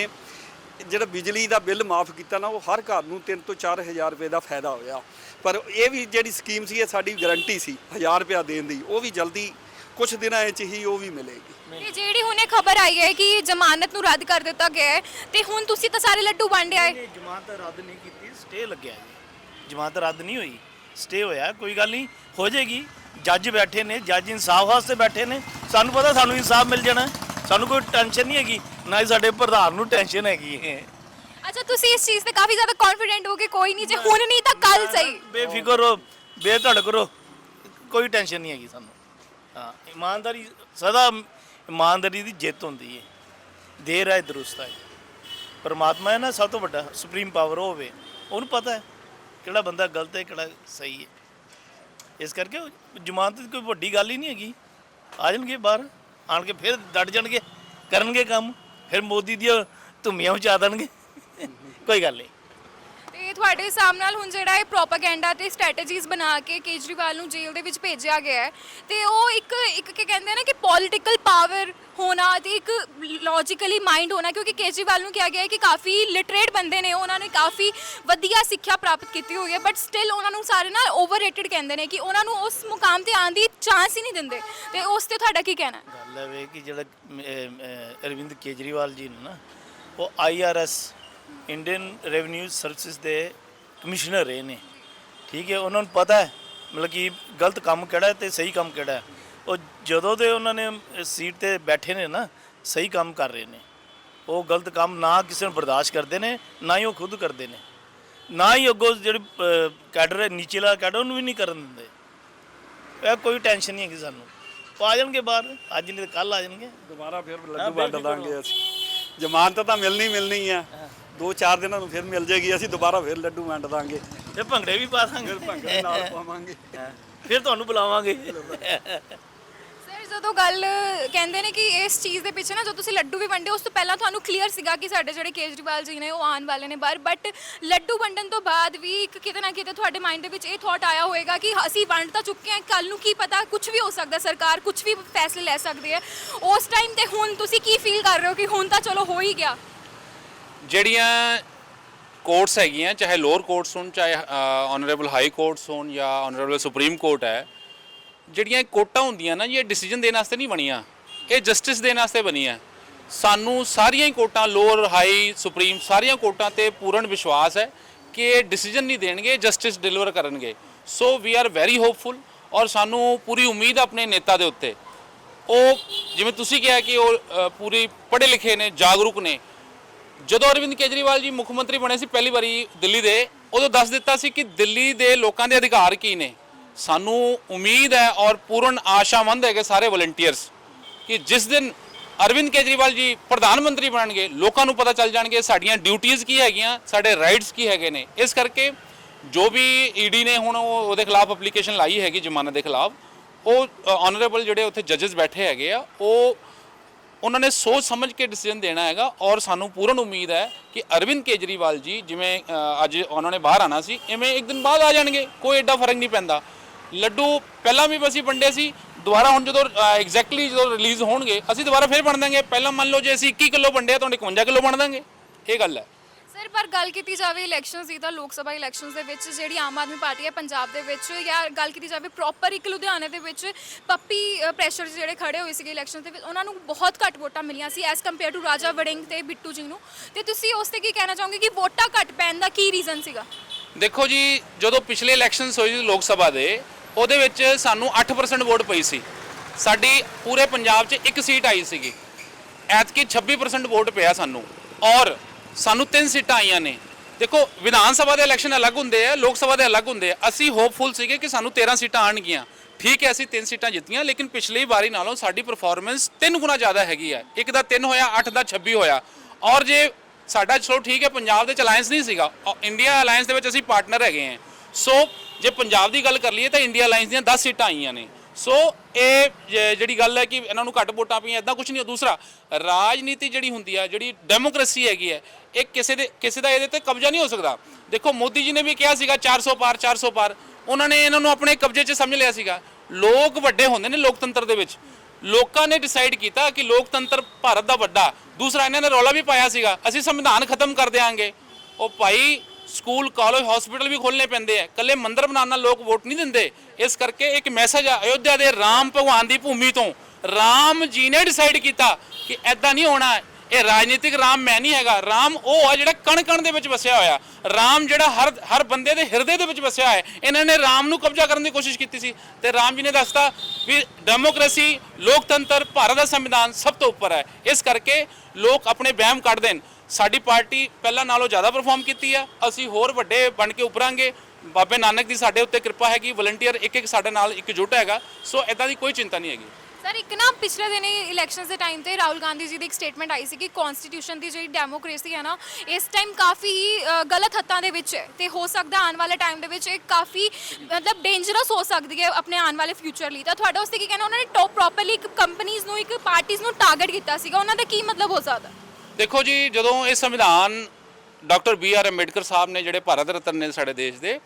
ਜਿਹੜਾ ਬਿਜਲੀ ਦਾ ਬਿੱਲ ਮਾਫ ਕੀਤਾ ਨਾ ਉਹ ਹਰ ਘਰ ਨੂੰ 3 ਤੋਂ 4000 ਰੁਪਏ ਦਾ ਫਾਇਦਾ ਹੋਇਆ। ਪਰ ਇਹ ਵੀ ਜਿਹੜੀ ਸਕੀਮ ਸੀ ਇਹ ਸਾਡੀ ਗਾਰੰਟੀ ਸੀ 1000 ਰੁਪਿਆ ਦੇਣ ਦੀ। ਉਹ ਵੀ ਜਲਦੀ ਕੁਝ ਦਿਨਾਂ ਵਿੱਚ ਹੀ ਉਹ ਵੀ ਮਿਲੇਗੀ। ਤੇ ਜਿਹੜੀ ਹੁਣੇ ਖਬਰ ਆਈ ਹੈ ਕਿ ਜ਼ਮਾਨਤ ਨੂੰ ਰੱਦ ਕਰ ਦਿੱਤਾ ਗਿਆ ਹੈ ਤੇ ਹੁਣ ਤੁਸੀਂ ਤਾਂ ਸਾਰੇ ਲੱਡੂ ਵੰਡ ਆਏ। ਨਹੀਂ ਜਮਾਨਤ ਰੱਦ ਨਹੀਂ ਕੀਤੀ ਸਟੇ ਲੱਗਿਆ ਜੀ। ਜਮਾਨਤ ਰੱਦ ਨਹੀਂ ਹੋਈ। ਸਟੇ ਹੋਇਆ ਕੋਈ ਗੱਲ ਨਹੀਂ ਹੋ ਜਾਏਗੀ। ਜੱਜ ਬੈਠੇ ਨੇ ਜੱਜ ਇਨਸਾਫ ਵਾਸਤੇ ਬੈਠੇ ਨੇ। ਸਾਨੂੰ ਪਤਾ ਸਾਨੂੰ ਇਨਸਾਫ ਮਿਲ ਜਾਣਾ। ਸਾਨੂੰ ਕੋਈ ਟੈਨਸ਼ਨ ਨਹੀਂ ਹੈਗੀ ਨਾ ਹੀ ਸਾਡੇ ਪ੍ਰਧਾਨ ਨੂੰ ਟੈਨਸ਼ਨ ਹੈਗੀ ਹੈ ਅੱਛਾ ਤੁਸੀਂ ਇਸ ਚੀਜ਼ ਤੇ ਕਾਫੀ ਜ਼ਿਆਦਾ ਕੌਨਫੀਡੈਂਟ ਹੋ ਕਿ ਕੋਈ ਨਹੀਂ ਜੇ ਹੁਣ ਨਹੀਂ ਤਾਂ ਕੱਲ ਸਹੀ। ਬੇਫਿਕਰ ਰਹੋ ਬੇਧੜਕ ਰਹੋ। ਕੋਈ ਟੈਨਸ਼ਨ ਨਹੀਂ ਹੈਗੀ ਸਾਨੂੰ। ਹਾਂ ਇਮਾਨਦਾਰੀ ਸਦਾ ਇਮਾਨਦਾਰੀ ਦੀ ਜਿੱਤ ਹੁੰਦੀ ਹੈ ਦੇਰ ਹੈ ਦਰੁਸਤ ਹੈ ਪਰਮਾਤਮਾ ਹੈ ਨਾ ਸਭ ਤੋਂ ਵੱਡਾ ਸੁਪਰੀਮ ਪਾਵਰ ਹੋਵੇ। ਉਹਨੂੰ ਪਤਾ ਹੈ। ਕਿਹੜਾ ਬੰਦਾ ਗਲਤ ਹੈ, ਕਿਹੜਾ ਸਹੀ ਹੈ। ਇਸ ਕਰਕੇ ਜ਼ਮਾਨਤ ਦੀ ਕੋਈ ਵੱਡੀ ਗੱਲ ਹੀ ਨਹੀਂ ਹੈਗੀ। ਆ ਜਾਣਗੇ ਬਾਹਰ ਆਣ ਕੇ ਫਿਰ ਡਟ ਜਾਣਗੇ, ਕਰਨਗੇ ਕੰਮ, ਫਿਰ ਮੋਦੀ ਦੀਆਂ ਧੁੰਮੀਆਂ ਉਚਾ ਦੇਣਗੇ। ਕੋਈ ਗੱਲ ਨਹੀਂ। ਤੇ ਤੁਹਾਡੇ ਹਿਸਾਬ ਨਾਲ ਹੁਣ ਜਿਹੜਾ ਇਹ ਪ੍ਰੋਪਾਗੈਂਡਾ ਤੇ ਸਟ੍ਰੈਟੇਜੀਜ਼ ਬਣਾ ਕੇ ਕੇਜਰੀਵਾਲ ਨੂੰ ਜੇਲ੍ਹ ਦੇ ਵਿੱਚ ਭੇਜਿਆ ਗਿਆ ਹੈ, ਤੇ ਉਹ ਇੱਕ ਇੱਕ ਕੀ ਕਹਿੰਦੇ ਨੇ ਕਿ ਪੋਲਿਟੀਕਲ ਪਾਵਰ ਹੋਣਾ ਤੇ ਇੱਕ ਲੌਜੀਕਲੀ ਮਾਈਂਡ ਹੋਣਾ, ਕਿਉਂਕਿ ਕੇਜਰੀਵਾਲ ਨੂੰ ਕਿਹਾ ਗਿਆ ਹੈ ਕਿ ਕਾਫੀ ਲਿਟਰੇਟ ਬੰਦੇ ਨੇ, ਉਹਨਾਂ ਨੇ ਕਾਫੀ ਵਧੀਆ ਸਿੱਖਿਆ ਪ੍ਰਾਪਤ ਕੀਤੀ ਹੋਈ ਹੈ ਬਟ ਸਟਿਲ ਉਹਨਾਂ ਨੂੰ ਸਾਰੇ ਨਾਲ ਓਵਰਰੇਟਡ ਕਹਿੰਦੇ ਨੇ ਕਿ ਉਹਨਾਂ ਨੂੰ ਉਸ ਮੁਕਾਮ ਤੇ ਆਉਣ ਦੀ ਚਾਂਸ ਹੀ ਨਹੀਂ ਦਿੰਦੇ। ਤੇ ਉਸ ਤੇ ਤੁਹਾਡਾ ਕੀ ਕਹਿਣਾ ਹੈ? ਗੱਲ ਹੈ ਕਿ ਜਿਹੜਾ ਅਰਵਿੰਦ ਕੇਜਰੀਵਾਲ ਜੀ ਨੇ ਨਾ, ਉਹ ਆਈਆਰਐਸ ਇੰਡੀਅਨ ਰੈਵਨਿਊ ਸਰਵਿਸਿਜ਼ ਦੇ ਕਮਿਸ਼ਨਰ ਰਹੇ ਨੇ। ਠੀਕ ਹੈ ਉਹਨਾਂ ਨੂੰ ਪਤਾ ਹੈ ਮਤਲਬ ਕਿ ਗਲਤ ਕੰਮ ਕਿਹੜਾ ਹੈ ਤੇ ਸਹੀ ਕੰਮ ਕਿਹੜਾ ਹੈ। ਉਹ ਜਦੋਂ ਦੇ ਉਹਨਾਂ ਨੇ ਸੀਟ ਤੇ ਬੈਠੇ ਨੇ ਨਾ ਸਹੀ ਕੰਮ ਕਰ ਰਹੇ ਨੇ। ਉਹ ਗਲਤ ਕੰਮ ਨਾ ਕਿਸੇ ਨੂੰ ਬਰਦਾਸ਼ਤ ਕਰਦੇ ਨੇ ਨਾ ਹੀ ਉਹ ਖੁਦ ਕਰਦੇ ਨੇ। ਨਾ ਹੀ ਅੱਗੋਂ ਜਿਹੜੀ ਕੈਡਰ ਹੈ ਨੀਚੇਲਾ ਕੈਡਰ ਉਹਨੂੰ ਵੀ ਨਹੀਂ ਕਰਨ ਦਿੰਦੇ। ਇਹ ਕੋਈ ਟੈਨਸ਼ਨ ਨਹੀਂ ਹੈਗੀ ਸਾਨੂੰ। ਉਹ ਆ ਜਾਣਗੇ ਬਾਹਰ ਅੱਜ ਨਹੀਂ ਤਾਂ ਕੱਲ ਆ ਜਾਣਗੇ। ਦੁਬਾਰਾ ਫਿਰ ਲੱਡੂ ਵੰਡ ਦਾਂਗੇ ਅਸੀਂ। ਜ਼ਮਾਨਤ ਤਾਂ ਮਿਲਣੀ ਮਿਲਣੀ ਆ। ਦੋ ਚਾਰ ਦਿਨਾਂ ਨੂੰ ਫਿਰ ਮਿਲ ਜੇਗੀ ਅਸੀਂ ਦੁਬਾਰਾ ਫਿਰ ਲੱਡੂ ਵੰਡ ਦਾਂਗੇ। ਤੇ ਭੰਗੜੇ ਵੀ ਪਾ ਦਾਂਗੇ। ਭੰਗੜੇ ਨਾਲ ਪਾਵਾਂਗੇ। ਫਿਰ ਤੁਹਾਨੂੰ ਬੁਲਾਵਾਂਗੇ। ਸਰ ਜਦੋਂ ਗੱਲ ਕਹਿੰਦੇ ਨੇ ਕਿ ਇਸ ਚੀਜ਼ ਦੇ ਪਿੱਛੇ ਨਾ ਜਦੋਂ ਤੁਸੀਂ ਲੱਡੂ ਵੀ ਵੰਡੇ ਉਸ ਤੋਂ ਪਹਿਲਾਂ ਤੁਹਾਨੂੰ ਕਲੀਅਰ ਸੀਗਾ ਕਿ ਸਾਡੇ ਜਿਹੜੇ ਕੇਜਰੀਵਾਲ ਜੀ ਨੇ ਉਹ ਆਉਣ ਵਾਲੇ ਨੇ ਬਾਹਰ। ਬਟ ਲੱਡੂ ਵੰਡਣ ਤੋਂ ਬਾਅਦ ਵੀ ਇੱਕ ਕਿਤੇ ਨਾ ਕਿਤੇ ਤੁਹਾਡੇ ਮਾਈਂਡ ਦੇ ਵਿੱਚ ਇਹ ਥਾਟ ਆਇਆ ਹੋਵੇਗਾ ਕਿ ਅਸੀਂ ਵੰਡ ਤਾਂ ਚੁੱਕੇ ਹਾਂ ਕੱਲ ਨੂੰ ਕੀ ਪਤਾ ਕੁਝ ਵੀ ਹੋ ਸਕਦਾ ਸਰਕਾਰ ਕੁਝ ਵੀ ਫੈਸਲੇ ਲੈ ਸਕਦੀ ਹੈ ਉਸ ਟਾਈਮ ਤੇ ਹੁਣ ਤੁਸੀਂ ਕੀ ਫੀਲ ਕਰ ਰਹੇ ਹੋ ਕਿ ਹੁਣ ਤਾਂ ਚਲੋ ਹੋ ਹੀ ਗਿਆ? ਜਿਹੜੀਆਂ ਕੋਰਟਸ ਹੈਗੀਆਂ, ਚਾਹੇ ਲੋਅਰ ਕੋਰਟਸ ਹੋਣ, ਚਾਹੇ ਆਨਰੇਬਲ ਹਾਈ ਕੋਰਟਸ ਹੋਣ ਜਾਂ ਆਨਰੇਬਲ ਸੁਪਰੀਮ ਕੋਰਟ ਹੈ, ਜਿਹੜੀਆਂ ਕੋਟਾਂ ਹੁੰਦੀਆਂ ਨਾ ਜੀ ਇਹ ਡਿਸੀਜਨ ਦੇਣ ਵਾਸਤੇ ਨਹੀਂ ਬਣੀਆਂ। ਇਹ ਜਸਟਿਸ ਦੇਣ ਵਾਸਤੇ ਬਣੀਆਂ। ਸਾਨੂੰ ਸਾਰੀਆਂ ਹੀ ਕੋਟਾਂ ਲੋਅਰ ਹਾਈ ਸੁਪਰੀਮ ਸਾਰੀਆਂ ਕੋਰਟਾਂ ਤੇ ਪੂਰਨ ਵਿਸ਼ਵਾਸ ਹੈ ਕਿ ਇਹ ਡਿਸੀਜਨ ਨਹੀਂ ਦੇਣਗੇ ਜਸਟਿਸ ਡਿਲੀਵਰ ਕਰਨਗੇ। So we are very hopeful ਔਰ ਸਾਨੂੰ ਪੂਰੀ ਉਮੀਦ ਆਪਣੇ ਨੇਤਾ ਦੇ ਉੱਤੇ। ਉਹ, ਜਿਵੇਂ ਤੁਸੀਂ ਕਿਹਾ ਕਿ ਉਹ ਪੂਰੀ ਪੜ੍ਹੇ ਲਿਖੇ ਨੇ, ਜਾਗਰੂਕ ਨੇ ਜਦੋਂ ਅਰਵਿੰਦ ਕੇਜਰੀਵਾਲ ਜੀ ਮੁੱਖ ਮੰਤਰੀ ਬਣੇ ਸੀ ਪਹਿਲੀ ਵਾਰੀ ਦਿੱਲੀ ਦੇ, ਉਦੋਂ ਦੱਸ ਦਿੱਤਾ ਸੀ ਕਿ ਦਿੱਲੀ ਦੇ ਲੋਕਾਂ ਦੇ ਅਧਿਕਾਰ ਕੀ ਨੇ। ਸਾਨੂੰ ਉਮੀਦ ਹੈ ਔਰ ਪੂਰਨ ਆਸ਼ਾਵੰਦ ਹੈਗੇ ਸਾਰੇ ਵਲੰਟੀਅਰਸ ਕਿ ਜਿਸ ਦਿਨ ਅਰਵਿੰਦ ਕੇਜਰੀਵਾਲ ਜੀ ਪ੍ਰਧਾਨ ਮੰਤਰੀ ਬਣਨਗੇ, ਲੋਕਾਂ ਨੂੰ ਪਤਾ ਚੱਲ ਜਾਣਗੇ ਸਾਡੀਆਂ ਡਿਊਟੀਆਂ ਕੀ ਹੈਗੀਆਂ, ਸਾਡੇ ਰਾਈਟਸ ਕੀ ਹੈਗੇ ਨੇ। ਇਸ ਕਰਕੇ ਜੋ ਵੀ ਈਡੀ ਨੇ ਹੁਣ ਉਹ- ਉਹਦੇ ਖਿਲਾਫ ਐਪਲੀਕੇਸ਼ਨ ਲਾਈ ਹੈਗੀ ਜ਼ਮਾਨਤ ਦੇ ਖਿਲਾਫ, ਉਹ ਆਨਰੇਬਲ ਜਿਹੜੇ ਉੱਥੇ ਜੱਜਸ ਬੈਠੇ ਹੈਗੇ ਆ, ਉਹ ਉਹਨਾਂ ਨੇ ਸੋਚ ਸਮਝ ਕੇ ਡਿਸੀਜਨ ਦੇਣਾ ਹੈਗਾ ਔਰ ਸਾਨੂੰ ਪੂਰਨ ਉਮੀਦ ਹੈ ਕਿ ਅਰਵਿੰਦ ਕੇਜਰੀਵਾਲ ਜੀ ਜਿਵੇਂ ਅੱਜ ਉਹਨਾਂ ਨੇ ਬਾਹਰ ਆਣਾ ਸੀ, ਇਵੇਂ ਇੱਕ ਦਿਨ ਬਾਅਦ ਆ ਜਾਣਗੇ, ਕੋਈ ਐਡਾ ਫ਼ਰਕ ਨਹੀਂ ਪੈਂਦਾ। ਲੱਡੂ ਪਹਿਲਾਂ ਵੀ ਅਸੀਂ ਵੰਡੇ ਸੀ, ਦੁਬਾਰਾ ਹੁਣ ਜਦੋਂ ਐਗਜ਼ੈਕਟਲੀ ਜਦੋਂ ਰਿਲੀਜ਼ ਹੋਣਗੇ, ਅਸੀਂ ਦੁਬਾਰਾ ਫਿਰ ਵੰਡ ਦਾਂਗੇ। ਪਹਿਲਾਂ ਮੰਨ ਲਓ ਜੇ ਅਸੀਂ 21 ਕਿਲੋ ਵੰਡਿਆ ਤਾਂ 51 ਕਿਲੋ ਵੰਡ ਦਾਂਗੇ। ਇਹ ਗੱਲ ਹੈ। ਸਰ ਪਰ ਗੱਲ ਕੀਤੀ ਜਾਵੇ ਇਲੈਕਸ਼ਨਸ ਦੀ ਤਾਂ ਲੋਕ ਸਭਾ ਇਲੈਕਸ਼ਨਸ ਦੇ ਵਿੱਚ ਜਿਹੜੀ ਆਮ ਆਦਮੀ ਪਾਰਟੀ ਹੈ ਪੰਜਾਬ ਦੇ ਵਿੱਚ ਜਾਂ ਗੱਲ ਕੀਤੀ ਜਾਵੇ ਪ੍ਰੋਪਰ ਇੱਕ ਲੁਧਿਆਣੇ ਦੇ ਵਿੱਚ ਪੱਪੀ ਪ੍ਰੈਸ਼ਰ ਜਿਹੜੇ ਖੜੇ ਹੋਏ ਸੀਗੇ ਇਲੈਕਸ਼ਨ ਦੇ ਵਿੱਚ, ਉਹਨਾਂ ਨੂੰ ਬਹੁਤ ਘੱਟ ਵੋਟਾਂ ਮਿਲੀਆਂ C as compare to Raja Warring ਤੇ ਬਿੱਟੂ ਜੀ ਨੂੰ। ਤੇ ਤੁਸੀਂ ਉਸ ਤੇ ਕੀ ਕਹਿਣਾ ਚਾਹੋਗੇ ਕਿ ਵੋਟਾਂ ਘੱਟ ਪੈਣ ਦਾ ਕੀ ਰੀਜ਼ਨ ਸੀਗਾ? ਦੇਖੋ ਜੀ, ਜਦੋਂ ਪਿਛਲੇ ਇਲੈਕਸ਼ਨਸ ਹੋਏ ਸੀ ਲੋਕ ਸਭਾ ਦੇ, ਉਹਦੇ ਵਿੱਚ ਸਾਨੂੰ 8% ਵੋਟ ਪਈ ਸੀ। ਸਾਡੀ ਪੂਰੇ ਪੰਜਾਬ 'ਚ ਇੱਕ ਸੀਟ ਆਈ ਸੀਗੀ। ਐਤਕੀ 26% ਵੋਟ ਪਿਆ ਸਾਨੂੰ। ਔਰ ਸਾਨੂੰ ਤਿੰਨ ਸੀਟਾਂ ਆਈਆਂ ਨੇ। ਦੇਖੋ, ਵਿਧਾਨ ਸਭਾ ਦੇ ਇਲੈਕਸ਼ਨ ਅਲੱਗ ਹੁੰਦੇ ਆ, ਲੋਕ ਸਭਾ ਦੇ ਅਲੱਗ ਹੁੰਦੇ ਆ। ਅਸੀਂ ਹੋਪਫੁਲ ਸੀਗੇ ਕਿ ਸਾਨੂੰ 13 ਸੀਟਾਂ ਆਣਗੀਆਂ ਠੀਕ ਹੈ, ਅਸੀਂ ਤਿੰਨ ਸੀਟਾਂ ਜਿੱਤੀਆਂ, ਲੇਕਿਨ ਪਿਛਲੀ ਵਾਰੀ ਨਾਲੋਂ ਸਾਡੀ ਪਰਫਾਰਮੈਂਸ ਤਿੰਨ ਗੁਣਾ ਜ਼ਿਆਦਾ ਹੈਗੀ ਹੈ ਇੱਕ ਦਾ 3 ਹੋਇਆ 8 ਦਾ 26 ਹੋਇਆ। ਔਰ ਜੇ ਸਾਡਾ, ਚਲੋ ਠੀਕ ਹੈ, ਪੰਜਾਬ ਦੇ ਚ ਅਲਾਈਅੰਸ ਨਹੀਂ ਸੀਗਾ। ਇੰਡੀਆ ਅਲਾਈਅੰਸ ਦੇ ਵਿੱਚ ਅਸੀਂ ਪਾਰਟਨਰ ਹੈਗੇ ਹਾਂ। ਸੋ ਜੇ ਪੰਜਾਬ ਦੀ ਗੱਲ ਕਰ ਲਈਏ ਤਾਂ ਇੰਡੀਆ ਅਲਾਈਅੰਸ ਦੀਆਂ 10 ਸੀਟਾਂ ਆਈਆਂ ਨੇ। ਸੋ ਇਹ ਜਿਹੜੀ ਗੱਲ ਹੈ ਕਿ ਇਹਨਾਂ ਨੂੰ ਘੱਟ ਵੋਟਾਂ ਪਈਆਂ ਇਦਾਂ ਕੁਝ ਨਹੀਂ। ਦੂਸਰਾ, ਰਾਜਨੀਤੀ ਜਿਹੜੀ ਹੁੰਦੀ ਆ, ਜਿਹੜੀ ਡੈਮੋਕ੍ਰੇਸੀ ਹੈਗੀ ਹੈ ਇਹ ਕਿਸੇ ਦੇ ਕਿਸੇ ਦਾ ਇਹਦੇ ਤੇ ਕਬਜ਼ਾ ਨਹੀਂ ਹੋ ਸਕਦਾ। ਦੇਖੋ, ਮੋਦੀ ਜੀ ਨੇ ਵੀ ਕਿਹਾ ਸੀਗਾ 400 ਪਾਰ 400 ਪਾਰ। ਉਹਨਾਂ ਨੇ ਇਹਨਾਂ ਨੂੰ ਆਪਣੇ ਕਬਜ਼ੇ 'ਚ ਸਮਝ ਲਿਆ ਸੀਗਾ। ਲੋਕ ਵੱਡੇ ਹੁੰਦੇ ਨੇ ਲੋਕਤੰਤਰ ਦੇ ਵਿੱਚ। ਲੋਕਾਂ ਨੇ ਡਿਸਾਈਡ ਕੀਤਾ ਕਿ ਲੋਕਤੰਤਰ ਭਾਰਤ ਦਾ ਵੱਡਾ। ਦੂਸਰਾ, ਇਹਨਾਂ ਨੇ ਰੌਲਾ ਵੀ ਪਾਇਆ ਸੀਗਾ। ਅਸੀਂ ਸੰਵਿਧਾਨ ਖਤਮ ਕਰ ਦਿਆਂਗੇ। ਉਹ ਭਾਈ, ਸਕੂਲ ਕਾਲਜ ਹਸਪੀਟਲ ਵੀ ਖੋਲਣੇ ਪੈਂਦੇ ਆ। ਕੱਲੇ ਮੰਦਰ ਬਣਾਉਣ ਨਾਲ ਲੋਕ ਵੋਟ ਨਹੀਂ ਦਿੰਦੇ। ਇਸ ਕਰਕੇ ਇੱਕ ਮੈਸੇਜ ਆ ਅਯੋਧਿਆ ਦੇ ਰਾਮ ਭਗਵਾਨ ਦੀ ਭੂਮੀ ਤੋਂ। ਰਾਮ ਜੀ ਨੇ ਡਿਸਾਈਡ ਕੀਤਾ ਕਿ ਐਦਾਂ ਨਹੀਂ ਹੋਣਾ। ਇਹ ਰਾਜਨੀਤਿਕ ਰਾਮ ਮੈਂ ਨਹੀਂ ਹੈਗਾ। ਰਾਮ ਉਹ ਆ ਜਿਹੜਾ ਕਣ ਕਣ ਦੇ ਵਿੱਚ ਵਸਿਆ ਹੋਇਆ। ਰਾਮ ਜਿਹੜਾ ਹਰ ਹਰ ਬੰਦੇ ਦੇ ਹਿਰਦੇ ਦੇ ਵਿੱਚ ਵਸਿਆ ਹੈ। ਇਹਨਾਂ ਨੇ ਰਾਮ ਨੂੰ ਕਬਜ਼ਾ ਕਰਨ ਦੀ ਕੋਸ਼ਿਸ਼ ਕੀਤੀ ਸੀ। ਤੇ ਰਾਮ ਜੀ ਨੇ ਦੱਸਤਾ ਵੀ ਡੈਮੋਕ੍ਰੇਸੀ ਲੋਕਤੰਤਰ, ਭਾਰਤ ਦਾ ਸੰਵਿਧਾਨ ਸਭ ਤੋਂ ਉੱਪਰ ਹੈ। ਇਸ ਕਰਕੇ ਲੋਕ ਆਪਣੇ ਵਹਿਮ ਕੱਢ ਦੇਣ। ਸਾਡੀ ਪਾਰਟੀ ਪਹਿਲਾਂ ਨਾਲੋਂ ਜ਼ਿਆਦਾ ਪਰਫਾਰਮ ਕੀਤੀ ਆ। ਅਸੀਂ ਹੋਰ ਵੱਡੇ ਬਣ ਕੇ ਉਭਰਾਂਗੇ। ਬਾਬੇ ਨਾਨਕ ਦੀ ਸਾਡੇ ਉੱਤੇ ਕਿਰਪਾ ਹੈਗੀ। ਵਲੰਟੀਅਰ ਇੱਕ ਇੱਕ ਸਾਡੇ ਨਾਲ ਇੱਕ ਇਕਜੁੱਟ ਹੈਗਾ। ਸੋ ਐਦਾਂ ਦੀ ਕੋਈ ਚਿੰਤਾ ਨਹੀਂ ਹੈਗੀ। ਸਰ ਇੱਕ ਨਾ ਪਿਛਲੇ ਦਿਨੀ ਇਲੈਕਸ਼ਨਸ ਦੇ ਟਾਈਮ ਤੇ ਰਾਹੁਲ ਗਾਂਧੀ ਜੀ ਦੀ ਇੱਕ ਸਟੇਟਮੈਂਟ ਆਈ ਸੀ ਕਿ ਕਨਸਟੀਟਿਊਸ਼ਨ ਦੀ ਜਿਹੜੀ ਡੈਮੋਕ੍ਰੇਸੀ ਹੈ ਨਾ ਇਸ ਟਾਈਮ ਕਾਫੀ ਅ, ਗਲਤ ਹੱਥਾਂ ਦੇ ਵਿੱਚ ਹੈ ਤੇ ਹੋ ਸਕਦਾ ਆਉਣ ਵਾਲੇ ਟਾਈਮ ਦੇ ਵਿੱਚ ਇਹ ਕਾਫੀ ਮਤਲਬ ਡੇਂਜਰਸ ਹੋ ਸਕਦੀ ਹੈ ਆਪਣੇ ਆਉਣ ਵਾਲੇ ਫਿਊਚਰ ਲਈ। ਤਾਂ ਤੁਹਾਡਾ ਉਸ ਤੇ ਕੀ ਕਹਿਣਾ? ਉਹਨਾਂ ਨੇ ਟੌਪ ਪ੍ਰੋਪਰਲੀ ਇੱਕ ਕੰਪਨੀਆਂ ਨੂੰ ਇੱਕ ਪਾਰਟੀਆਂ ਨੂੰ ਟਾਰਗੇਟ ਕੀਤਾ ਸੀਗਾ। ਉਹਨਾਂ ਦਾ ਕੀ ਮਤਲਬ ਹੋ ਸਕਦਾ? ਦੇਖੋ ਜੀ ਜਦੋਂ ਇਹ ਸੰਵਿਧਾਨ doctor B R Ambedkar Sahib ਨੇ ਜਿਹੜੇ ਭਾਰਤ ਰਤਨ ਨੇ ਸਾਡੇ ਦੇਸ਼ ਦੇ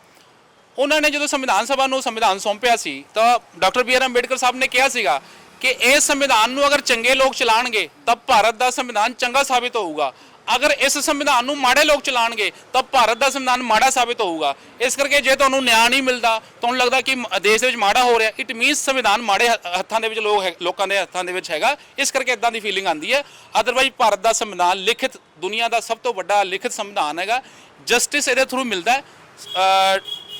ਉਹਨਾਂ ਨੇ ਜਦੋਂ ਸੰਵਿਧਾਨ ਸਭਾ ਨੂੰ ਸੰਵਿਧਾਨ ਸੌਂਪਿਆ ਸੀ ਤਾਂ doctor B R Ambedkar Sahib ਨੇ ਕਿਹਾ ਸੀਗਾ ਕਿ ਇਸ ਸੰਵਿਧਾਨ ਨੂੰ ਅਗਰ ਚੰਗੇ ਲੋਕ ਚਲਾਣਗੇ, ਤਾਂ ਭਾਰਤ ਦਾ ਸੰਵਿਧਾਨ ਚੰਗਾ ਸਾਬਿਤ ਹੋਊਗਾ। ਅਗਰ ਇਸ ਸੰਵਿਧਾਨ ਨੂੰ ਮਾੜੇ ਲੋਕ ਚਲਾਣਗੇ, ਤਾਂ ਭਾਰਤ ਦਾ ਸੰਵਿਧਾਨ ਮਾੜਾ ਸਾਬਿਤ ਹੋਊਗਾ। ਇਸ ਕਰਕੇ ਜੇ ਤੁਹਾਨੂੰ ਨਿਆਂ ਨਹੀਂ ਮਿਲਦਾ, ਤੁਹਾਨੂੰ ਲੱਗਦਾ ਕਿ ਮ- ਦੇਸ਼ ਦੇ ਵਿੱਚ ਮਾੜਾ ਹੋ ਰਿਹਾ ਇਟ ਮੀਨਸ ਸੰਵਿਧਾਨ ਮਾੜੇ ਹੱਥਾਂ ਦੇ ਵਿੱਚ ਲੋਕ ਹੈ- ਲੋਕਾਂ ਦੇ ਹੱਥਾਂ ਦੇ ਵਿੱਚ ਹੈਗਾ। ਇਸ ਕਰਕੇ ਇਦਾਂ ਦੀ ਫੀਲਿੰਗ ਆਉਂਦੀ ਹੈ। ਅਦਰਵਾਈਜ਼ ਭਾਰਤ ਦਾ ਸੰਵਿਧਾਨ ਲਿਖਿਤ, ਦੁਨੀਆ ਦਾ ਸਭ ਤੋਂ ਵੱਡਾ ਲਿਖਿਤ ਸੰਵਿਧਾਨ ਹੈਗਾ। ਜਸਟਿਸ ਇਹਦੇ ਥਰੂ ਮਿਲਦਾ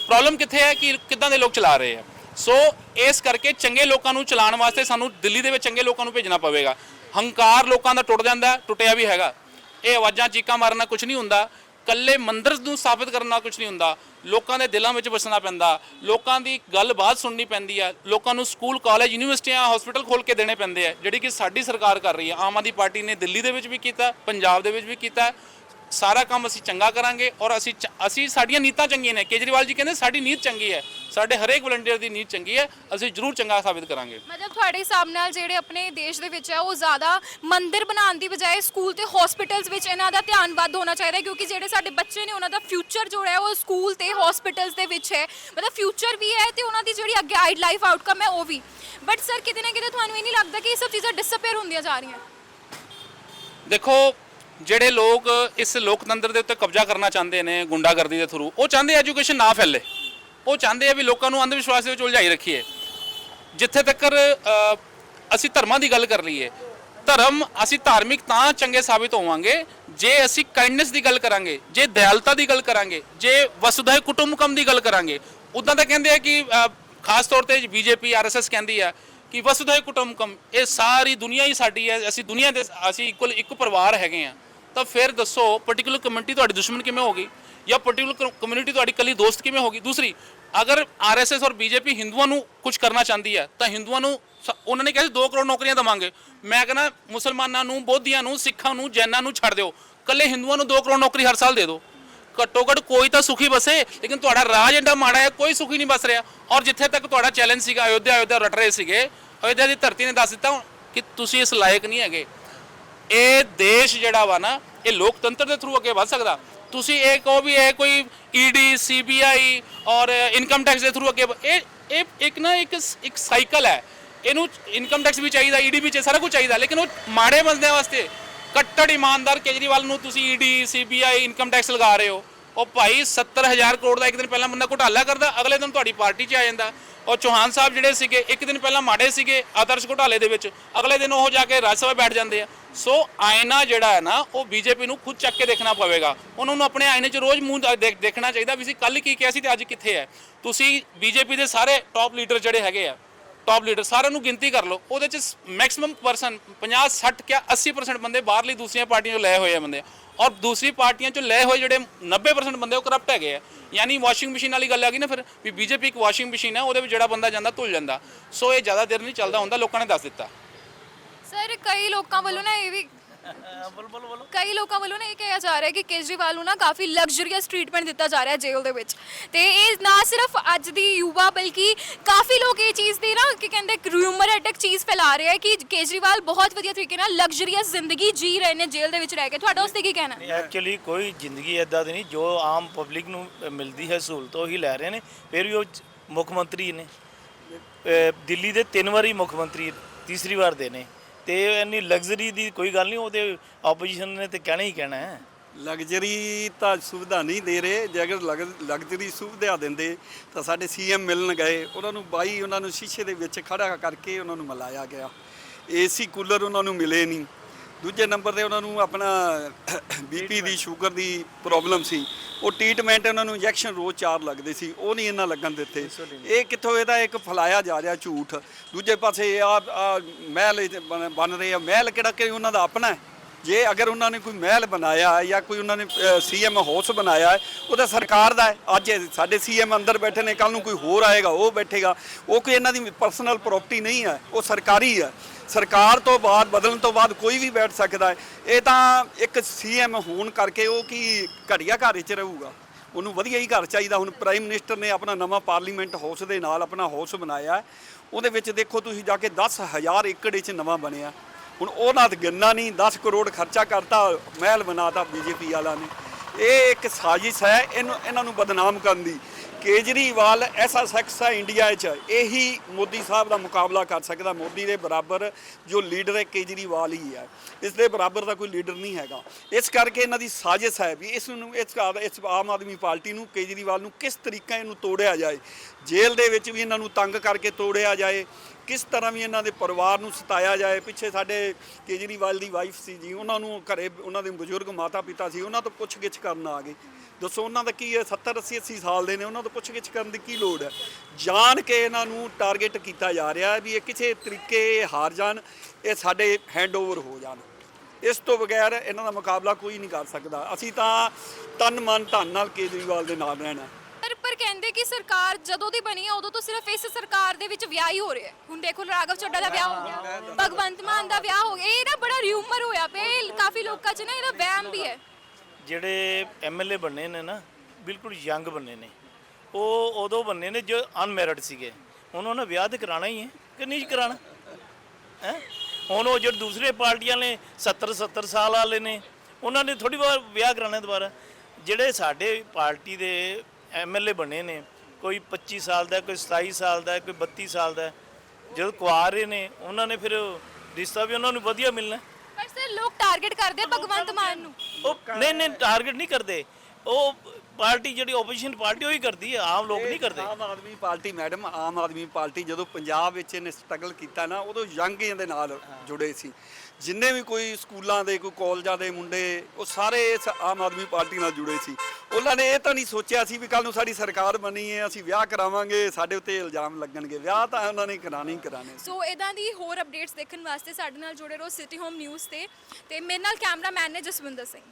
ਪ੍ਰੋਬਲਮ ਕਿੱਥੇ ਹੈ ਕਿ ਕਿੱਦਾਂ ਦੇ ਲੋਕ ਚਲਾ ਰਹੇ ਆ ਸੋ ਇਸ ਕਰਕੇ ਚੰਗੇ ਲੋਕਾਂ ਨੂੰ ਚਲਾਉਣ ਵਾਸਤੇ ਸਾਨੂੰ ਦਿੱਲੀ ਦੇ ਵਿੱਚ ਚੰਗੇ ਲੋਕਾਂ ਨੂੰ ਭੇਜਣਾ ਪਵੇਗਾ। ਹੰਕਾਰ ਲੋਕਾਂ ਦਾ ਟੁੱਟ ਜਾਂਦਾ, ਟੁੱਟਿਆ ਵੀ ਹੈਗਾ। ਇਹ ਆਵਾਜ਼ਾਂ ਚੀਕਾਂ ਮਾਰਨਾ ਕੁਝ ਨਹੀਂ ਹੁੰਦਾ। ਕੱਲੇ ਮੰਦਰ ਨੂੰ ਸਾਬਿਤ ਕਰਨਾ ਕੁਝ ਨਹੀਂ ਹੁੰਦਾ। ਲੋਕਾਂ ਦੇ ਦਿਲਾਂ ਵਿੱਚ ਵਸਣਾ ਪੈਂਦਾ। ਲੋਕਾਂ ਦੀ ਗੱਲਬਾਤ ਸੁਣਨੀ ਪੈਂਦੀ ਹੈ। ਲੋਕਾਂ ਨੂੰ ਸਕੂਲ, ਕਾਲਜ, ਯੂਨੀਵਰਸਿਟੀਆਂ ਹਸਪੀਟਲ ਖੋਲ ਕੇ ਦੇਣੇ ਪੈਂਦੇ ਆ। ਜਿਹੜੀ ਕਿ ਸਾਡੀ ਸਰਕਾਰ ਕਰ ਰਹੀ ਹੈ। ਆਮ ਆਦਮੀ ਪਾਰਟੀ ਨੇ ਦਿੱਲੀ ਦੇ ਵਿੱਚ ਵੀ ਕੀਤਾ, ਪੰਜਾਬ ਦੇ ਵਿੱਚ ਵੀ ਕੀਤਾ। ਸਾਰਾ ਕੰਮ ਅਸੀਂ ਚੰਗਾ ਕਰਾਂਗੇ ਔਰ ਅਸੀਂ ਅਸੀਂ ਸਾਡੀਆਂ ਨੀਤਾਂ ਚੰਗੀਆਂ ਨੇ। ਕੇਜਰੀਵਾਲ ਜੀ ਕਹਿੰਦੇ ਸਾਡੀ ਨੀਤ ਚੰਗੀ ਹੈ। ਸਾਡੇ ਹਰੇਕ ਵਲੰਟੀਅਰ ਦੀ ਨੀਤ ਚੰਗੀ ਹੈ। ਅਸੀਂ ਜ਼ਰੂਰ ਚੰਗਾ ਸਾਬਿਤ ਕਰਾਂਗੇ। ਮਤਲਬ ਤੁਹਾਡੇ ਹਿਸਾਬ ਨਾਲ ਜਿਹੜੇ ਆਪਣੇ ਦੇਸ਼ ਦੇ ਵਿੱਚ ਹੈ ਉਹ ਜ਼ਿਆਦਾ ਮੰਦਿਰ ਬਣਾਉਣ ਦੀ ਬਜਾਏ ਸਕੂਲ ਤੇ ਹਸਪੀਟਲਸ ਵਿੱਚ ਇਹਨਾਂ ਦਾ ਧਿਆਨ ਵੱਧ ਹੋਣਾ ਚਾਹੀਦਾ ਕਿਉਂਕਿ ਜਿਹੜੇ ਸਾਡੇ ਬੱਚੇ ਨੇ ਉਹਨਾਂ ਦਾ ਫਿਊਚਰ ਜੋ ਹੈ ਉਹ ਸਕੂਲ ਤੇ ਹਸਪੀਟਲਸ ਦੇ ਵਿੱਚ ਹੈ। ਮਤਲਬ ਫਿਊਚਰ ਵੀ ਹੈ ਤੇ ਉਹਨਾਂ ਦੀ ਜਿਹੜੀ ਅੱਗੇ ਆਈਡ ਲਾਈਫ ਆਊਟਕਮ ਹੈ ਉਹ ਵੀ। ਬਟ ਸਰ ਕਿਤੇ ਨਾ ਕਿਤੇ ਤੁਹਾਨੂੰ ਇਹ ਨਹੀਂ ਲੱਗਦਾ ਕਿ ਇਹ ਸਭ ਚੀਜ਼ਾਂ ਡਿਸਅਪੀਅਰ ਹੁੰਦੀਆਂ ਜਾ ਰਹੀਆਂ? ਦੇਖੋ ਜਿਹੜੇ ਲੋਕ ਇਸ ਲੋਕਤੰਤਰ ਦੇ ਉੱਤੇ ਕਬਜ਼ਾ ਕਰਨਾ ਚਾਹੁੰਦੇ ਨੇ, ਗੁੰਡਾਗਰਦੀ ਦੇ ਥਰੂ ਉਹ ਚਾਹੁੰਦੇ ਐਜੂਕੇਸ਼ਨ ਨਾ ਫੈਲੇ। ਉਹ ਚਾਹੁੰਦੇ ਆ ਵੀ ਲੋਕਾਂ ਨੂੰ ਅੰਧ ਵਿਸ਼ਵਾਸ ਦੇ ਵਿੱਚ ਉਲਝਾਈ ਰੱਖੀਏ। ਜਿੱਥੇ ਤੱਕ ਅਸੀਂ ਧਰਮਾਂ ਦੀ ਗੱਲ ਕਰ ਲਈਏ, ਧਰਮ ਅਸੀਂ ਧਾਰਮਿਕ ਤਾਂ ਚੰਗੇ ਸਾਬਿਤ ਹੋਵਾਂਗੇ, ਜੇ ਅਸੀਂ ਕਾਈਂਡਨੈਸ ਦੀ ਗੱਲ ਕਰਾਂਗੇ, ਜੇ ਦਇਆਲਤਾ ਦੀ ਗੱਲ ਕਰਾਂਗੇ, ਜੇ ਵਸੁਧੈ ਕੁਟੁੰਬਕਮ ਦੀ ਗੱਲ ਕਰਾਂਗੇ ਉਦਾਂ ਤਾਂ ਕਹਿੰਦੇ ਆ ਕਿ ਖਾਸ ਤੌਰ ਤੇ ਬੀਜੇਪੀ ਆਰਐਸਐਸ ਕਹਿੰਦੀ ਆ ਕਿ ਵਸੁਧੈ ਕੁਟੁੰਬਕਮ, ਇਹ ਸਾਰੀ ਦੁਨੀਆ ਹੀ ਸਾਡੀ ਹੈ, ਅਸੀਂ ਦੁਨੀਆ ਦੇ, ਅਸੀਂ ਇਕੁਅਲ ਇੱਕ ਪਰਿਵਾਰ ਹੈਗੇ ਆ। ਤਾਂ ਫਿਰ ਦੱਸੋ ਪਾਰਟਿਕੂਲਰ ਕਮਿਊਨਿਟੀ ਤੁਹਾਡੀ ਦੁਸ਼ਮਣ ਕਿਵੇਂ ਹੋ ਗਈ? ਜਾਂ ਪਾਰਟਿਕੂਲਰ ਕਮਿਊਨਿਟੀ ਤੁਹਾਡੀ ਕੱਲੀ ਦੋਸਤ ਕਿਵੇਂ ਹੋ ਗਈ? ਦੂਸਰੀ, ਅਗਰ ਆਰਐਸਐਸ ਔਰ ਬੀਜੇਪੀ ਹਿੰਦੂਆਂ ਨੂੰ ਕੁਝ ਕਰਨਾ ਚਾਹੁੰਦੀ ਹੈ, ਤਾਂ ਹਿੰਦੂਆਂ ਨੂੰ ਸ- ਉਹਨਾਂ ਨੇ ਕਿਹਾ ਸੀ 2 ਕਰੋੜ ਨੌਕਰੀਆਂ ਦਵਾਂਗੇ। ਮੈਂ ਕਹਿੰਦਾ, ਮੁਸਲਮਾਨਾਂ ਨੂੰ, ਬੋਧੀਆਂ ਨੂੰ, ਸਿੱਖਾਂ ਨੂੰ, ਜੈਨਾਂ ਨੂੰ ਛੱਡ ਦਿਓ। ਕੱਲੇ ਹਿੰਦੂਆਂ ਨੂੰ 2 ਕਰੋੜ ਨੌਕਰੀ ਹਰ ਸਾਲ ਦੇ ਦਿਓ। ਘੱਟੋ ਘੱਟ ਕੋਈ ਤਾਂ ਸੁਖੀ ਬਸੇ, ਲੇਕਿਨ ਤੁਹਾਡਾ ਰਾਜ ਐਡਾ ਮਾੜਾ ਹੈ, ਕੋਈ ਸੁਖੀ ਨਹੀਂ ਬਸ ਰਿਹਾ। ਔਰ ਜਿੱਥੇ ਤੱਕ ਤੁਹਾਡਾ ਚੈਲੰਜ ਸੀਗਾ ਅਯੋਧਿਆ ਅਯੋਧਿਆ ਰਟ ਰਹੇ ਸੀਗੇ, ਅਯੋਧਿਆ ਦੀ ਧਰਤੀ ਨੇ ਦੱਸ ਦਿੱਤਾ ਕਿ ਤੁਸੀਂ ਇਸ ਲਾਇਕ ਨਹੀਂ ਹੈਗੇ। ਇਹ ਦੇਸ਼ ਜਿਹੜਾ ਵਾ ਨਾ, ਇਹ ਲੋਕਤੰਤਰ ਦੇ ਥਰੂ ਅੱਗੇ ਵਧ ਸਕਦਾ। ਤੁਸੀਂ ਇਹ ਕਹੋ ਵੀ ਇਹ ਕੋਈ ਈਡੀ ਸੀਬੀਆਈ ਔਰ ਇਨਕਮ ਟੈਕਸ ਦੇ ਥਰੂ ਅੱਗੇ ਇਹ ਇਹ ਇੱਕ ਨਾ ਇੱਕ ਇੱਕ ਸਾਈਕਲ ਹੈ। ਇਹਨੂੰ ਇਨਕਮ ਟੈਕਸ ਵੀ ਚਾਹੀਦਾ ਈਡੀ ਵੀ ਚਾਹੀਦਾ ਸਾਰਾ ਕੁਝ ਚਾਹੀਦਾ, ਲੇਕਿਨ ਉਹ ਮਾੜੇ ਬੰਦਿਆਂ ਵਾਸਤੇ ਕੱਟੜ ਇਮਾਨਦਾਰ ਕੇਜਰੀਵਾਲ ਨੂੰ ਤੁਸੀਂ ਈਡੀ ਸੀਬੀਆਈ ਇਨਕਮ ਟੈਕਸ ਲਗਾ ਰਹੇ ਹੋ। ਉਹ ਭਾਈ 70000 ਕਰੋੜ ਦਾ ਇੱਕ ਦਿਨ ਪਹਿਲਾਂ ਬੰਦਾ ਘੁਟਾਲਾ ਕਰਦਾ, ਅਗਲੇ ਦਿਨ ਤੁਹਾਡੀ ਪਾਰਟੀ 'ਚ ਆ ਜਾਂਦਾ। ਔਰ ਚੌਹਾਨ ਸਾਹਿਬ ਜਿਹੜੇ ਸੀਗੇ, ਇੱਕ ਦਿਨ ਪਹਿਲਾਂ ਮਾੜੇ ਸੀਗੇ ਆਦਰਸ਼ ਘੁਟਾਲੇ ਦੇ ਵਿੱਚ, ਅਗਲੇ ਦਿਨ ਉਹ ਜਾ ਕੇ ਰਾਜ ਸਭਾ ਬੈਠ ਜਾਂਦੇ ਆ। ਸੋ ਆਇਨਾ ਜਿਹੜਾ ਹੈ ਨਾ, ਉਹ ਬੀਜੇਪੀ ਨੂੰ ਖੁਦ ਚੱਕ ਕੇ ਦੇਖਣਾ ਪਵੇਗਾ। ਉਹਨਾਂ ਨੂੰ ਆਪਣੇ ਆਇਨੇ 'ਚ ਰੋਜ਼ ਮੂੰਹ ਦਾ- ਦੇਖਣਾ ਚਾਹੀਦਾ ਵੀ ਅਸੀਂ ਕੱਲ ਕੀ ਕਿਹਾ ਸੀ ਤੇ ਅੱਜ ਕਿੱਥੇ ਹੈ। ਤੁਸੀਂ ਬੀਜੇਪੀ ਦੇ ਸਾਰੇ ਟੌਪ ਲੀਡਰ ਜਿਹੜੇ ਹੈਗੇ ਆ ਟੌਪ ਲੀਡਰ ਸਾਰਿਆਂ ਨੂੰ ਗਿਣਤੀ ਕਰ ਲਓ, ਉਹਦੇ 'ਚ ਮੈਕਸਿਮਮ ਪਰਸਨ 50 60 ਕਿਆ 80% ਬੰਦੇ ਬਾਹਰਲੀ ਦੂਸਰੀਆਂ ਪਾਰਟੀਆਂ 'ਚੋਂ ਲਏ ਹੋਏ ਆ ਬੰਦੇ। ਔਰ ਦੂਸਰੀ ਪਾਰਟੀਆਂ 'ਚੋਂ ਲਏ ਹੋਏ ਜਿਹੜੇ 90% ਬੰਦੇ ਉਹ ਕਰਪਟ ਹੈਗੇ ਆ। ਯਾਨੀ ਵਾਸ਼ਿੰਗ ਮਸ਼ੀਨ ਵਾਲੀ ਗੱਲ ਆ ਗਈ ਨਾ ਫਿਰ, ਵੀ ਬੀਜੇਪੀ ਇੱਕ ਵਾਸ਼ਿੰਗ ਮਸ਼ੀਨ ਹੈ ਉਹਦੇ ਵਿੱਚ ਜਿਹੜਾ ਬੰਦਾ ਜਾਂਦਾ, ਧੁੱਲ ਜਾਂਦਾ। ਸੋ ਇਹ ਜ਼ਿਆਦਾ ਦੇਰ ਨਹੀਂ ਚੱਲਦਾ ਹੁੰਦਾ ਲੋਕਾਂ ਨੇ ਦੱਸ ਦਿੱਤਾ। ਸਰ ਕਈ ਲੋਕਾਂ ਵੱਲੋਂ ਨਾ ਇਹ ਵੀ ਬੋਲ ਬੋਲ ਬੋਲ। ਕਈ ਲੋਕਾਂ ਵੱਲੋਂ ਨਾ ਇਹ ਕਿਹਾ ਜਾ ਰਿਹਾ ਹੈ ਕਿ ਕੇਜਰੀਵਾਲ ਨੂੰ ਨਾ ਕਾਫੀ ਲਗਜ਼ਰੀਅਸ ਟ੍ਰੀਟਮੈਂਟ ਦਿੱਤਾ ਜਾ ਰਿਹਾ ਹੈ ਜੇਲ੍ਹ ਦੇ ਵਿੱਚ। ਤੇ ਇਹ ਨਾ ਸਿਰਫ ਅੱਜ ਦੀ ਯੁਵਾ ਬਲਕਿ ਕਾਫੀ ਲੋਕ ਇਹ ਚੀਜ਼ ਦੀ ਨਾ ਕਿ ਕਹਿੰਦੇ ਰਿਊਮਰ ਅਟੈਕ ਚੀਜ਼ ਫੈਲਾ ਰਹੇ ਹੈ ਕਿ ਕੇਜਰੀਵਾਲ ਬਹੁਤ ਵਧੀਆ ਤਰੀਕੇ ਨਾਲ ਲਗਜ਼ਰੀਅਸ ਜ਼ਿੰਦਗੀ ਜੀ ਰਹੇ ਨੇ ਜੇਲ੍ਹ ਦੇ ਵਿੱਚ ਰਹਿ ਕੇ। ਤੁਹਾਡਾ ਉਸ ਤੇ ਕੀ ਕਹਿਣਾ? ਹੈ ਐਕਚੁਅਲੀ ਕੋਈ ਜ਼ਿੰਦਗੀ ਇਦਾਂ ਦੀ ਨਹੀਂ ਜੋ ਆਮ ਪਬਲਿਕ ਨੂੰ ਮਿਲਦੀ ਹੈ ਸਹੂਲਤ ਉਹੀ ਲੈ ਰਹੇ ਨੇ। ਫਿਰ ਵੀ ਉਹ ਮੁੱਖ ਮੰਤਰੀ ਨੇ। ਦਿੱਲੀ ਦੇ ਤਿੰਨ ਵਾਰੀ ਮੁੱਖ ਮੰਤਰੀ ਤੀਸਰੀ ਵਾਰ ਦੇ ਨੇ। ਤੇ ਇੰਨੀ ਲਗਜ਼ਰੀ ਦੀ ਕੋਈ ਗੱਲ ਨਹੀਂ ਉਹਦੇ ਆਪੋਜੀਸ਼ਨ ਨੇ ਤੇ ਕਹਿਣਾ ਹੀ ਕਹਿਣਾ ਹੈ। ਲਗਜ਼ਰੀ ਤਾਂ ਸੁਵਿਧਾ ਨਹੀਂ ਦੇ ਰਹੇ, ਜੇ ਅਗਰ ਲਗਜ਼ਰੀ ਸੁਵਿਧਾ ਦਿੰਦੇ, ਤਾਂ ਸਾਡੇ ਸੀਐਮ ਮਿਲਣ ਗਏ, ਉਹਨਾਂ ਨੂੰ ਬਾਈ ਉਹਨਾਂ ਨੂੰ ਸ਼ੀਸ਼ੇ ਦੇ ਵਿੱਚ ਖੜਾ ਕਰਕੇ ਉਹਨਾਂ ਨੂੰ ਮਿਲਾਇਆ ਗਿਆ। ਏਸੀ ਕੂਲਰ ਉਹਨਾਂ ਨੂੰ ਮਿਲੇ ਨਹੀਂ। ਦੂਜੇ ਨੰਬਰ ਤੇ ਉਹਨਾਂ ਨੂੰ ਆਪਣਾ ਬੀਪੀ ਦੀ ਸ਼ੂਗਰ ਦੀ ਪ੍ਰੋਬਲਮ ਸੀ। ਉਹ ਟ੍ਰੀਟਮੈਂਟ ਉਹਨਾਂ ਨੂੰ ਇੰਜੈਕਸ਼ਨ ਰੋਜ਼ ਚਾਰ ਲੱਗਦੇ ਸੀ, ਉਹ ਨਹੀਂ ਇਹਨਾਂ ਲੱਗਣ ਦਿੱਤੇ। ਇਹ ਕਿੱਥੋਂ ਇਹਦਾ ਇੱਕ ਫਲਾਇਆ ਜਾ ਰਿਹਾ ਝੂਠ। ਦੂਜੇ ਪਾਸੇ ਆ ਮਹਿਲ ਬਣ ਰਹੇ ਆ। ਮਹਿਲ ਕਿਹੜਾ ਕਿ ਉਹਨਾਂ ਦਾ ਆਪਣਾ ਹੈ? ਜੇ ਅਗਰ ਉਹਨਾਂ ਨੇ ਕੋਈ ਮਹਿਲ ਬਣਾਇਆ ਹੈ ਜਾਂ ਕੋਈ ਉਹਨਾਂ ਨੇ ਸੀਐਮ ਹਾਊਸ ਬਣਾਇਆ ਹੈ, ਉਹ ਤਾਂ ਸਰਕਾਰ ਦਾ ਹੈ। ਅੱਜ ਇਹ ਸਾਡੇ ਸੀਐਮ ਅੰਦਰ ਬੈਠੇ ਨੇ ਕੱਲ ਨੂੰ ਕੋਈ ਹੋਰ ਆਏਗਾ, ਉਹ ਬੈਠੇਗਾ। ਉਹ ਕੋਈ ਇਹਨਾਂ ਦੀ ਪਰਸਨਲ ਪ੍ਰਾਪਰਟੀ ਨਹੀਂ ਹੈ, ਉਹ ਸਰਕਾਰੀ ਹੈ। ਸਰਕਾਰ ਤੋਂ ਬਾਅਦ, ਬਦਲਣ ਤੋਂ ਬਾਅਦ ਕੋਈ ਵੀ ਬੈਠ ਸਕਦਾ ਹੈ। ਇਹ ਤਾਂ ਇੱਕ ਸੀਐਮ ਹੋਣ ਕਰਕੇ ਉਹ ਕੀ ਘੜੀਆ ਘਰ 'ਚ ਰਹੂਗਾ। ਉਹਨੂੰ ਵਧੀਆ ਹੀ ਘਰ ਚਾਹੀਦਾ। ਹੁਣ ਪ੍ਰਾਈਮ ਮਿਨਿਸਟਰ ਨੇ ਆਪਣਾ ਨਵਾਂ ਪਾਰਲੀਮੈਂਟ ਹਾਊਸ ਦੇ ਨਾਲ ਆਪਣਾ ਹਾਊਸ ਬਣਾਇਆ ਉਹਦੇ ਵਿੱਚ ਦੇਖੋ ਤੁਸੀਂ ਜਾ ਕੇ 10000 ਏਕੜ ਵਿੱਚ ਨਵਾਂ ਬਣਿਆ। ਹੁਣ ਉਹਨਾਂ ਤੇ ਗਿਣਨਾ ਨਹੀਂ 10 ਕਰੋੜ ਖਰਚਾ ਕਰਤਾ, ਮਹਿਲ ਬਣਾਤਾ ਬੀਜੇਪੀ ਵਾਲਾ ਨੇ। ਇਹ ਇੱਕ ਸਾਜ਼ਿਸ਼ ਹੈ, ਇਹਨੂੰ, ਇਹਨਾਂ ਨੂੰ ਬਦਨਾਮ ਕਰਨ ਦੀ। ਕੇਜਰੀਵਾਲ ਐਸਾ ਸ਼ਖਸ ਹੈ ਇੰਡੀਆ 'ਚ। ਇਹੀ ਮੋਦੀ ਸਾਹਿਬ ਦਾ ਮੁਕਾਬਲਾ ਕਰ ਸਕਦਾ। ਮੋਦੀ ਦੇ ਬਰਾਬਰ ਜੋ ਲੀਡਰ ਹੈ, ਕੇਜਰੀਵਾਲ ਹੀ ਹੈ। ਇਸ ਦੇ ਬਰਾਬਰ ਦਾ ਕੋਈ ਲੀਡਰ ਨਹੀਂ ਹੈਗਾ। ਇਸ ਕਰਕੇ ਇਹਨਾਂ ਦੀ ਸਾਜ਼ਿਸ਼ ਹੈ ਵੀ ਇਸ ਨੂੰ, ਇਸ ਇਸ ਆਮ ਆਦਮੀ ਪਾਰਟੀ ਨੂੰ, ਕੇਜਰੀਵਾਲ ਨੂੰ ਕਿਸ ਤਰੀਕਾ ਇਹਨੂੰ ਤੋੜਿਆ ਜਾਏ। ਜੇਲ੍ਹ ਦੇ ਵਿੱਚ ਵੀ ਇਹਨਾਂ ਨੂੰ ਤੰਗ ਕਰਕੇ ਤੋੜਿਆ ਜਾਏ। ਕਿਸ ਤਰ੍ਹਾਂ ਵੀ ਇਹਨਾਂ ਦੇ ਪਰਿਵਾਰ ਨੂੰ ਸਤਾਇਆ ਜਾਏ? ਪਿੱਛੇ ਸਾਡੇ ਕੇਜਰੀਵਾਲ ਦੀ ਵਾਈਫ ਸੀ ਜੀ, ਉਹਨਾਂ ਨੂੰ ਘਰੇ ਉਹਨਾਂ ਦੇ ਬਜ਼ੁਰਗ ਮਾਤਾ ਪਿਤਾ ਸੀ, ਉਹਨਾਂ ਤੋਂ ਪੁੱਛਗਿੱਛ ਕਰਨ ਆ ਗਏ। ਦੱਸੋ ਉਹਨਾਂ ਦਾ ਕੀ ਹੈ? 70 80 80 ਸਾਲ ਦੇ ਨੇ, ਉਹਨਾਂ ਤੋਂ ਪੁੱਛਗਿੱਛ ਕਰਨ ਦੀ ਕੀ ਲੋੜ ਹੈ? ਜਾਣ ਕੇ ਇਹਨਾਂ ਨੂੰ ਟਾਰਗੇਟ ਕੀਤਾ ਜਾ ਰਿਹਾ ਹੈ ਵੀ ਇਹ ਕਿਸੇ ਤਰੀਕੇ ਹਾਰ ਜਾਣ, ਇਹ ਸਾਡੇ ਹੈਂਡਓਵਰ ਹੋ ਜਾਣ। ਇਸ ਤੋਂ ਬਗੈਰ ਇਹਨਾਂ ਦਾ ਮੁਕਾਬਲਾ ਕੋਈ ਨਹੀਂ ਕਰ ਸਕਦਾ। ਅਸੀਂ ਤਾਂ ਤਨ ਮਨ ਧਨ ਨਾਲ ਕੇਜਰੀਵਾਲ ਦੇ ਨਾਲ ਰਹਿਣਾ ਪਰ ਕਹਿੰਦੇ ਕਿ ਸਰਕਾਰ ਜਦੋਂ ਦੀ ਬਣੀ ਹੈ ਉਦੋਂ ਤੋਂ ਸਿਰਫ ਇਸ ਸਰਕਾਰ ਦੇ ਵਿੱਚ ਵਿਆਹ ਹੀ ਹੋ ਰਿਹਾ ਹੈ। ਹੁਣ ਦੇਖੋ ਰਾਘਵ ਚੱਡਾ ਦਾ ਵਿਆਹ ਹੋ ਗਿਆ, ਭਗਵੰਤ ਮਾਨ ਦਾ ਵਿਆਹ ਹੋ ਗਿਆ, ਇਹ ਨਾ ਬੜਾ ਰਿਊਮਰ ਹੋਇਆ ਪਿਆ, ਇਹ ਕਾਫੀ ਲੋਕਾਂ 'ਚ ਨਾ ਇਹਦਾ ਵਹਿਮ ਵੀ ਹੈ। ਜਿਹੜੇ ਐਮਐਲਏ ਬੰਨੇ ਨੇ ਨਾ, ਬਿਲਕੁਲ ਯੰਗ ਬੰਨੇ ਨੇ। ਉਹ ਉਦੋਂ ਬੰਨੇ ਨੇ ਜੋ ਅਨਮੈਰਿਡ ਸੀਗੇ। ਹੁਣ ਉਹਨਾਂ ਵਿਆਹ ਤੇ ਕਰਾਣਾ ਹੀ ਹੈ ਕਿ ਨਹੀਂ ਕਰਾਣਾ ਹੈ? ਹੁਣ ਉਹ ਜਿਹੜੇ ਦੂਸਰੇ ਪਾਰਟੀਆਂ ਨੇ 70 70 ਸਾਲ ਵਾਲੇ ਨੇ, ਉਹਨਾਂ ਨੇ ਥੋੜੀ ਵਾਰ ਵਿਆਹ ਕਰਾਣਾ ਦੁਬਾਰਾ। ਜਿਹੜੇ ਸਾਡੇ ਪਾਰਟੀ ਦੇ ਐਮਐਲਏ ਬਣੇ ਨੇ। ਕੋਈ 25 ਸਾਲ ਦਾ ਕੋਈ 27 ਸਾਲ ਦਾ ਕੋਈ 32 ਸਾਲ ਦਾ। ਜਦੋਂ ਕੁਆਰੇ ਨੇ ਉਹਨਾਂ ਨੇ ਫਿਰ ਰਿਸ਼ਤਾ ਵੀ ਉਹਨਾਂ ਨੂੰ ਵਧੀਆ ਮਿਲਣਾ। ਪਰ ਸਰ ਲੋਕ ਟਾਰਗੇਟ ਕਰਦੇ ਆ ਭਗਵੰਤ ਮਾਨ ਨੂੰ। ਉਹ ਨਹੀਂ ਨਹੀਂ ਟਾਰਗੇਟ ਨਹੀਂ ਕਰਦੇ। ਉਹ ਪਾਰਟੀ ਜਿਹੜੀ ਆਪੋਜੀਸ਼ਨ ਪਾਰਟੀ ਉਹ ਹੀ ਕਰਦੀ ਹੈ। ਆਮ ਲੋਕ ਨਹੀਂ ਕਰਦੇ। Aam Aadmi party madam Aam Aadmi party ਜਦੋਂ ਪੰਜਾਬ ਵਿੱਚ ਇਹਨੇ ਸਟਰਗਲ ਕੀਤਾ ਨਾ ਉਦੋਂ ਯੰਗ ਦੇ ਨਾਲ ਜੁੜੇ ਸੀ। ਜਿੰਨੇ ਵੀ ਕੋਈ ਸਕੂਲਾਂ ਦੇ, ਕੋਈ ਕਾਲਜਾਂ ਦੇ ਮੁੰਡੇ, ਉਹ ਸਾਰੇ ਇਸ ਆਮ ਆਦਮੀ ਪਾਰਟੀ ਨਾਲ ਜੁੜੇ ਸੀ। ਉਹਨਾਂ ਨੇ ਇਹ ਤਾਂ ਨਹੀਂ ਸੋਚਿਆ ਸੀ ਵੀ ਕੱਲ ਨੂੰ ਸਾਡੀ ਸਰਕਾਰ ਬਣੀ ਹੈ, ਅਸੀਂ ਵਿਆਹ ਕਰਾਵਾਂਗੇ, ਸਾਡੇ ਉੱਤੇ ਇਲਜ਼ਾਮ ਲੱਗਣਗੇ। ਵਿਆਹ ਤਾਂ ਉਹਨਾਂ ਨੇ ਕਰਾਣੇ ਹੀ ਕਰਾਣੇ ਸੋ। ਇਦਾਂ ਦੀ ਹੋਰ ਅਪਡੇਟਸ ਦੇਖਣ ਵਾਸਤੇ ਸਾਡੇ ਨਾਲ ਜੁੜੇ ਰਹੋ ਸਿਟੀ ਹੋਮ ਨਿਊਜ਼ ਤੇ। ਤੇ ਮੇਰੇ ਨਾਲ ਕੈਮਰਾਮੈਨ ਨੇ ਜਸਵਿੰਦਰ ਸਿੰਘ।